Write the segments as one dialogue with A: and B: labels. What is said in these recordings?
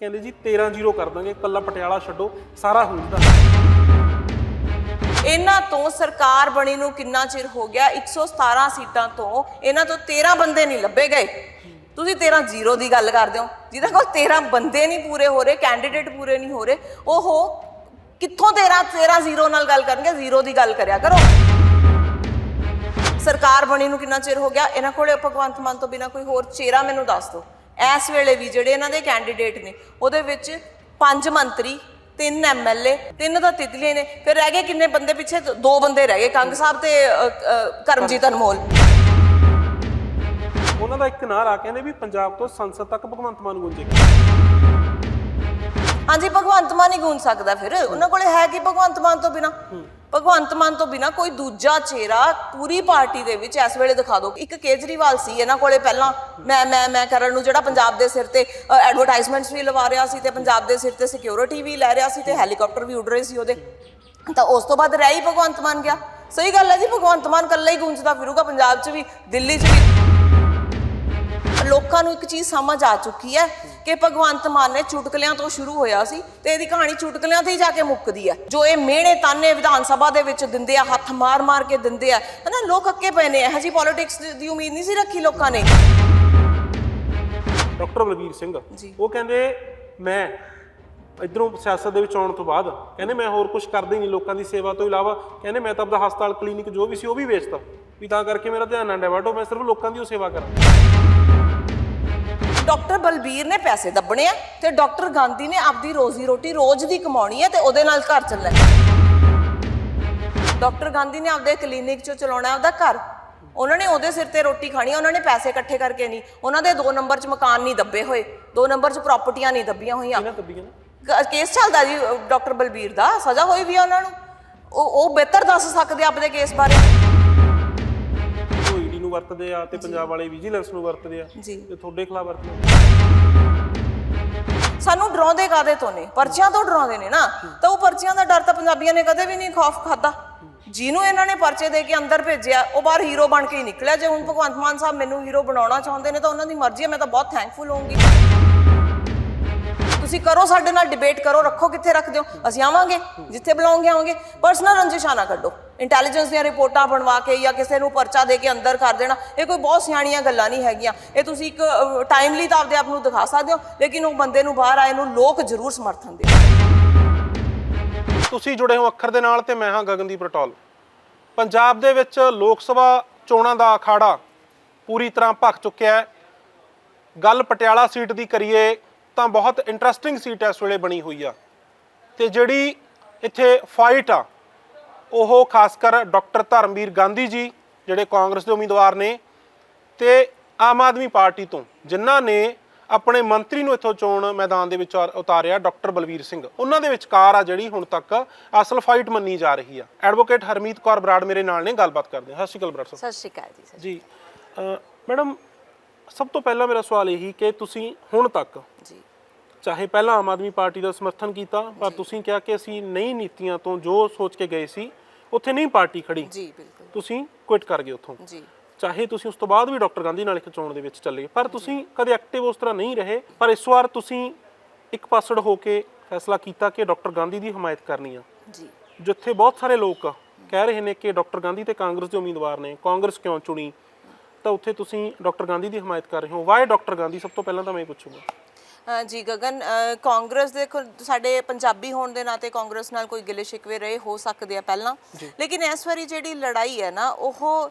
A: ਕਹਿੰਦੇ ਜੀ 13-0 ਕਰ ਦਾਂਗੇ ਕੱਲਾ ਪਟਿਆਲਾ ਛੱਡੋ, ਸਾਰਾ ਹੁੰਦਾ
B: ਇਹਨਾਂ ਤੋਂ ਸਰਕਾਰ ਬਣੀ ਨੂੰ ਕਿੰਨਾ ਚਿਰ ਹੋ ਗਿਆ? 117 ਸੀਟਾਂ ਤੋਂ ਇਹਨਾਂ ਤੋਂ 13 ਬੰਦੇ ਨਹੀਂ ਲੱਭੇ ਗਏ। ਤੁਸੀਂ 13 ਜ਼ੀਰੋ ਦੀ ਗੱਲ ਕਰਦੇ ਹੋ। ਜਿਹਦੇ ਕੋਲ 13 ਬੰਦੇ ਨਹੀਂ ਪੂਰੇ ਹੋ ਰਹੇ ਕੈਂਡੀਡੇਟ ਪੂਰੇ ਨਹੀਂ ਹੋ ਰਹੇ, ਉਹ ਕਿੱਥੋਂ 13 13 ਜ਼ੀਰੋ ਨਾਲ ਗੱਲ ਕਰਨਗੇ? ਜ਼ੀਰੋ ਦੀ ਗੱਲ ਕਰਿਆ ਕਰੋ। ਸਰਕਾਰ ਬਣੀ ਨੂੰ ਕਿੰਨਾ ਚਿਰ ਹੋ ਗਿਆ? ਇਹਨਾਂ ਕੋਲੇ ਭਗਵੰਤ ਮਾਨ ਤੋਂ ਬਿਨਾ ਕੋਈ ਹੋਰ ਚਿਹਰਾ ਮੈਨੂੰ ਦੱਸ ਦਿਓ। ਇਸ ਵੇਲੇ ਵੀ ਜਿਹੜੇ ਇਹਨਾਂ ਦੇ ਕੈਂਡੀਡੇਟ ਨੇ ਉਹਦੇ ਵਿੱਚ ਪੰਜ ਮੰਤਰੀ ਤਿੰਨ ਐਮਐਲਏ ਤਿੰਨ ਤਾਂ ਤਿਤਲੀਆਂ ਨੇ। ਫਿਰ ਰਹਿ ਗਏ ਕਿੰਨੇ ਬੰਦੇ ਪਿੱਛੇ? ਦੋ ਬੰਦੇ ਰਹਿ ਗਏ ਕੰਗ ਸਾਹਿਬ ਤੇ ਕਰਮਜੀਤ ਅਨਮੋਲ।
A: ਉਹਨਾਂ ਦਾ ਇੱਕ ਨਾਰਾ ਕਹਿੰਦੇ ਵੀ ਪੰਜਾਬ ਤੋਂ ਸੰਸਦ ਤੱਕ ਭਗਵੰਤ ਮਾਨ ਗੂੰਜੇਗਾ
B: ਹਾਂਜੀ ਭਗਵੰਤ ਮਾਨ ਹੀ ਗੂੰਜ ਸਕਦਾ ਫਿਰ। ਉਹਨਾਂ ਕੋਲੇ ਹੈ ਕਿ ਭਗਵੰਤ ਮਾਨ ਤੋਂ ਬਿਨਾ? ਭਗਵੰਤ ਮਾਨ ਤੋਂ ਬਿਨਾ ਕੋਈ ਦੂਜਾ ਚਿਹਰਾ ਪੂਰੀ ਪਾਰਟੀ ਦੇ ਵਿੱਚ ਇਸ ਵੇਲੇ ਦਿਖਾ ਦਿਓ। ਇੱਕ ਕੇਜਰੀਵਾਲ ਸੀ, ਇਹਨਾਂ ਕੋਲੇ ਪਹਿਲਾਂ ਮੈਂ ਮੈਂ ਮੈਂ ਕਰਨ ਨੂੰ ਜਿਹੜਾ ਪੰਜਾਬ ਦੇ ਸਿਰ ਤੇ ਐਡਵਰਟਾਈਜ਼ਮੈਂਟਸ ਵੀ ਲਵਾ ਰਿਹਾ ਸੀ ਤੇ ਪੰਜਾਬ ਦੇ ਸਿਰ ਤੇ ਸਿਕਿਉਰਿਟੀ ਵੀ ਲੈ ਰਿਹਾ ਸੀ ਤੇ ਹੈਲੀਕਾਪਟਰ ਵੀ ਉੱਡ ਰਹੇ ਸੀ ਉਹਦੇ। ਤਾਂ ਉਸ ਤੋਂ ਬਾਅਦ ਰਹਿ ਹੀ ਭਗਵੰਤ ਮਾਨ ਗਿਆ। ਸਹੀ ਗੱਲ ਹੈ ਜੀ, ਭਗਵੰਤ ਮਾਨ ਇਕੱਲਾ ਹੀ ਗੂੰਜਦਾ ਫਿਰੂਗਾ, ਪੰਜਾਬ 'ਚ ਵੀ, ਦਿੱਲੀ 'ਚ ਵੀ। ਲੋਕਾਂ ਨੂੰ ਇੱਕ ਚੀਜ਼ ਸਮਝ ਆ ਚੁੱਕੀ ਹੈ ਕਿ ਭਗਵੰਤ ਮਾਨ ਨੇ ਚੁਟਕਲਿਆਂ ਤੋਂ ਸ਼ੁਰੂ ਹੋਇਆ ਸੀ ਤੇ ਇਹਦੀ ਕਹਾਣੀ ਚੁਟਕਲਿਆਂ ਤੇ ਹੀ ਜਾ ਕੇ ਮੁੱਕਦੀ ਹੈ। ਜੋ ਇਹ ਮਿਹਣੇ ਤਾਨੇ ਵਿਧਾਨ ਸਭਾ ਦੇ ਵਿੱਚ ਦਿੰਦੇ ਆ ਹੱਥ ਮਾਰ-ਮਾਰ ਕੇ ਦਿੰਦੇ ਆ ਹਨਾ ਲੋਕ ਅੱਕੇ ਪਏ ਨੇ ਇਹੋ ਜੀ ਪੋਲਿਟਿਕਸ ਦੀ ਉਮੀਦ ਨਹੀਂ ਸੀ ਰੱਖੀ ਲੋਕਾਂ ਨੇ।
A: ਡਾਕਟਰ ਬਲਬੀਰ ਸਿੰਘ। ਉਹ ਕਹਿੰਦੇ ਮੈਂ ਇਧਰੋਂ ਸਿਆਸਤ ਦੇ ਵਿੱਚ ਆਉਣ ਤੋਂ ਬਾਅਦ ਕਹਿੰਦੇ ਮੈਂ ਹੋਰ ਕੁਝ ਕਰਦਾ ਹੀ ਨਹੀਂ ਲੋਕਾਂ ਦੀ ਸੇਵਾ ਤੋਂ ਇਲਾਵਾ ਕਹਿੰਦੇ ਮੈਂ ਤਾਂ ਆਪਦਾ ਹਸਪਤਾਲ ਕਲੀਨਿਕ ਜੋ ਵੀ ਸੀ ਉਹ ਵੀ ਵੇਚਤਾ। ਵੀ ਤਾਂ ਕਰਕੇ ਮੇਰਾ ਧਿਆਨ ਨਾ ਡਿਵਰਟ ਹੋ ਮੈਂ ਸਿਰਫ ਲੋਕਾਂ ਦੀ ਉਹ ਸੇਵਾ ਕਰਾਂ।
B: ਡਾਕਟਰ ਬਲਬੀਰ ਨੇ ਪੈਸੇ ਦੱਬਣੇ ਆ ਤੇ ਡਾਕਟਰ ਗਾਂਧੀ ਨੇ ਆਪਦੀ ਰੋਜ਼ੀ ਰੋਟੀ ਰੋਜ਼ ਦੀ ਕਮਾਉਣੀ ਹੈ ਤੇ ਉਹਦੇ ਨਾਲ ਘਰ ਚੱਲਣਾ ਹੈ। ਡਾਕਟਰ ਗਾਂਧੀ ਨੇ ਆਪਦੇ ਕਲੀਨਿਕ 'ਚ ਚਲਾਉਣਾ ਹੈ ਉਹਦਾ ਘਰ। ਉਹਨਾਂ ਨੇ ਉਹਦੇ ਸਿਰ ਤੇ ਰੋਟੀ ਖਾਣੀ ਹੈ ਉਹਨਾਂ ਨੇ ਪੈਸੇ ਇਕੱਠੇ ਕਰਕੇ ਨਹੀਂ। ਉਹਨਾਂ ਦੇ 2 ਨੰਬਰ 'ਚ ਮਕਾਨ ਨਹੀਂ ਦੱਬੇ ਹੋਏ 2 ਨੰਬਰ 'ਚ ਪ੍ਰਾਪਰਟੀਆਂ ਨਹੀਂ ਦੱਬੀਆਂ ਹੋਈਆਂ। ਕੇਸ ਚੱਲਦਾ ਜੀ ਡਾਕਟਰ ਬਲਬੀਰ ਦਾ ਸਜ਼ਾ ਹੋਈ ਵੀ ਆ ਉਹਨਾਂ ਨੂੰ। ਉਹ ਉਹ ਬਿਹਤਰ ਦੱਸ ਸਕਦੇ ਆਪਣੇ ਕੇਸ ਬਾਰੇ।
A: ਵਰਤਦੇ ਆ ਤੇ ਪੰਜਾਬ ਵਾਲੇ ਵਿਜੀਲੈਂਸ ਨੂੰ ਵਰਤਦੇ ਆ
B: ਜੀ।
A: ਤੇ ਤੁਹਾਡੇ ਖਿਲਾਫ ਵਰਤਦੇ
B: ਸਾਨੂੰ ਡਰਾਉਂਦੇ ਕਾਦੇ ਤੋਂ ਨੇ? ਪਰਚੀਆਂ ਤੋਂ ਡਰਾਉਂਦੇ ਨੇ ਨਾ। ਤਾਂ ਉਹ ਪਰਚੀਆਂ ਦਾ ਡਰ ਤਾਂ ਪੰਜਾਬੀਆਂ ਨੇ ਕਦੇ ਵੀ ਨਹੀਂ ਖੌਫ ਖਾਦਾ ਜਿਹਨੂੰ ਇਹਨਾਂ ਨੇ ਪਰਚੇ ਦੇ ਕੇ ਅੰਦਰ ਭੇਜਿਆ ਉਹ ਬਾਹਰ ਹੀਰੋ ਬਣ ਕੇ ਹੀ ਨਿਕਲਿਆ। ਜੇ ਹੁਣ ਭਗਵੰਤ ਮਾਨ ਸਾਹਿਬ ਮੈਨੂੰ ਹੀਰੋ ਬਣਾਉਣਾ ਚਾਹੁੰਦੇ ਨੇ ਤਾਂ ਉਹਨਾਂ ਦੀ ਮਰਜ਼ੀ ਹੈ ਮੈਂ ਤਾਂ ਬਹੁਤ ਥੈਂਕਫੁਲ ਹੋਊਂਗੀ। ਤੁਸੀਂ ਕਰੋ ਸਾਡੇ ਨਾਲ ਡਿਬੇਟ ਕਰੋ ਰੱਖੋ ਕਿੱਥੇ ਰੱਖਦੇ ਹੋ। ਅਸੀਂ ਆਵਾਂਗੇ ਜਿੱਥੇ ਬੁਲਾਉਂਗੇ ਆਵਾਂਗੇ। ਪਰਸਨਲ ਰੰਜਿਸ਼ਾਂ ਨਾ ਕੱਢੋ। ਇੰਟੈਲੀਜੈਂਸ ਦੀਆਂ ਰਿਪੋਰਟਾਂ ਬਣਵਾ ਕੇ ਜਾਂ ਕਿਸੇ ਨੂੰ ਪਰਚਾ ਦੇ ਕੇ ਅੰਦਰ ਕਰ ਦੇਣਾ, ਇਹ ਕੋਈ ਬਹੁਤ ਸਿਆਣੀਆਂ ਗੱਲਾਂ ਨਹੀਂ ਹੈਗੀਆਂ। ਇਹ ਤੁਸੀਂ ਇੱਕ ਟਾਈਮਲੀ ਤਾਂ ਆਪਦੇ ਆਪ ਨੂੰ ਦਿਖਾ ਸਕਦੇ ਹੋ, ਲੇਕਿਨ ਉਹ ਬੰਦੇ ਨੂੰ ਬਾਹਰ ਆਏ ਨੂੰ ਲੋਕ ਜ਼ਰੂਰ ਸਮਰਥਨ ਦੇ
A: ਤੁਸੀਂ ਜੁੜੇ ਹੋ ਅੱਖਰ ਦੇ ਨਾਲ ਤੇ ਮੈਂ ਹਾਂ ਗਗਨਦੀਪ ਰਟੌਲ। ਪੰਜਾਬ ਦੇ ਵਿੱਚ ਲੋਕ ਸਭਾ ਚੋਣਾਂ ਦਾ ਅਖਾੜਾ ਪੂਰੀ ਤਰ੍ਹਾਂ ਭਖ ਚੁੱਕਿਆ ਹੈ। ਗੱਲ ਪਟਿਆਲਾ ਸੀਟ ਦੀ ਕਰੀਏ ਤਾਂ ਬਹੁਤ ਇੰਟਰਸਟਿੰਗ ਸੀਟ ਇਸ ਵੇਲੇ ਬਣੀ ਹੋਈ ਆ। ਤੇ ਜਿਹੜੀ ਇੱਥੇ ਫਾਈਟ ਆ ਉਹ ਖਾਸ ਕਰ ਡਾਕਟਰ ਧਰਮਵੀਰ ਗਾਂਧੀ ਜੀ ਜਿਹੜੇ ਕਾਂਗਰਸ ਦੇ ਉਮੀਦਵਾਰ ਨੇ ਤੇ ਆਮ ਆਦਮੀ ਪਾਰਟੀ ਤੋਂ ਜਿਨ੍ਹਾਂ ਨੇ ਆਪਣੇ ਮੰਤਰੀ ਨੂੰ ਇੱਥੋਂ ਚੋਣ ਮੈਦਾਨ ਦੇ ਵਿੱਚ ਉਤਾਰ- ਉਤਾਰਿਆ ਡਾਕਟਰ ਬਲਵੀਰ ਸਿੰਘ। ਉਹਨਾਂ ਦੇ ਵਿਚਕਾਰ ਆ ਜਿਹੜੀ ਹੁਣ ਤੱਕ ਅਸਲ ਫਾਈਟ ਮੰਨੀ ਜਾ ਰਹੀ ਆ। ਐਡਵੋਕੇਟ ਹਰਮੀਤ ਕੌਰ ਬਰਾੜ ਮੇਰੇ ਨਾਲ ਨੇ ਗੱਲਬਾਤ ਕਰਦੇ ਹਾਂ। ਸਤਿ ਸ਼੍ਰੀ ਅਕਾਲ ਬਰਾੜ ਸਾਹਿਬ।
B: ਸਤਿ ਸ਼੍ਰੀ ਅਕਾਲ ਜੀ ਸਰ
A: ਜੀ ਮੈਡਮ ਸਭ ਤੋਂ ਪਹਿਲਾਂ ਮੇਰਾ ਸਵਾਲ ਇਹੀ ਕਿ ਤੁਸੀਂ ਹੁਣ ਤੱਕ
B: ਜੀ।
A: ਚਾਹੇ ਪਹਿਲਾਂ ਆਮ ਆਦਮੀ ਪਾਰਟੀ ਦਾ ਸਮਰਥਨ ਕੀਤਾ ਪਰ ਤੁਸੀਂ ਕਿਹਾ ਕਿ ਅਸੀਂ ਨਈ ਨੀਤੀਆਂ ਤੋਂ ਜੋ ਸੋਚ ਕੇ ਗਏ ਸੀ ਉੱਥੇ ਨਹੀਂ ਪਾਰਟੀ ਖੜੀ।
B: ਜੀ ਬਿਲਕੁਲ।
A: ਤੁਸੀਂ ਕੁਇਟ ਕਰ ਗਏ ਉੱਥੋਂ।
B: ਜੀ।
A: ਚਾਹੇ ਤੁਸੀਂ ਉਸ ਤੋਂ ਬਾਅਦ ਵੀ ਡਾਕਟਰ ਗਾਂਧੀ ਨਾਲ ਇੱਕ ਚੋਣ ਦੇ ਵਿੱਚ ਚੱਲੇ ਪਰ ਤੁਸੀਂ ਕਦੇ ਐਕਟਿਵ ਉਸ ਤਰ੍ਹਾਂ ਨਹੀਂ ਰਹੇ ਪਰ ਇਸ ਵਾਰ ਤੁਸੀਂ ਇੱਕ ਪਾਸੜ ਹੋ ਕੇ ਫੈਸਲਾ ਕੀਤਾ ਕਿ ਡਾਕਟਰ ਗਾਂਧੀ ਦੀ ਹਮਾਇਤ ਕਰਨੀ ਆ।
B: ਜੀ।
A: ਜਿੱਥੇ ਬਹੁਤ ਸਾਰੇ ਲੋਕ ਕਹਿ ਰਹੇ ਨੇ ਕਿ ਡਾਕਟਰ ਗਾਂਧੀ ਤੇ ਕਾਂਗਰਸ ਦੇ ਉਮੀਦਵਾਰ ਨੇ ਕਾਂਗਰਸ ਕਿਉਂ ਚੁਣੀ? ਤਾਂ ਉੱਥੇ ਤੁਸੀਂ ਡਾਕਟਰ ਗਾਂਧੀ ਦੀ ਹਮਾਇਤ ਕਰ ਰਹੇ ਹੋ। Why doctor Gandhi? ਸਭ ਤੋਂ ਪਹਿਲਾਂ ਤਾਂ ਮੈਂ ਪੁੱਛੂੰਗਾ।
B: ਜੀ ਗਗਨ ਕਾਂਗਰਸ ਦੇ ਸਾਡੇ ਪੰਜਾਬੀ ਹੋਣ ਦੇ ਨਾਤੇ ਕਾਂਗਰਸ ਨਾਲ ਕੋਈ ਗਿਲੇ ਸ਼ਿਕਵੇ ਰਹੇ ਹੋ ਸਕਦੇ ਆ ਪਹਿਲਾਂ। ਲੇਕਿਨ ਇਸ ਵਾਰੀ ਜਿਹੜੀ ਲੜਾਈ ਹੈ ਨਾ ਉਹ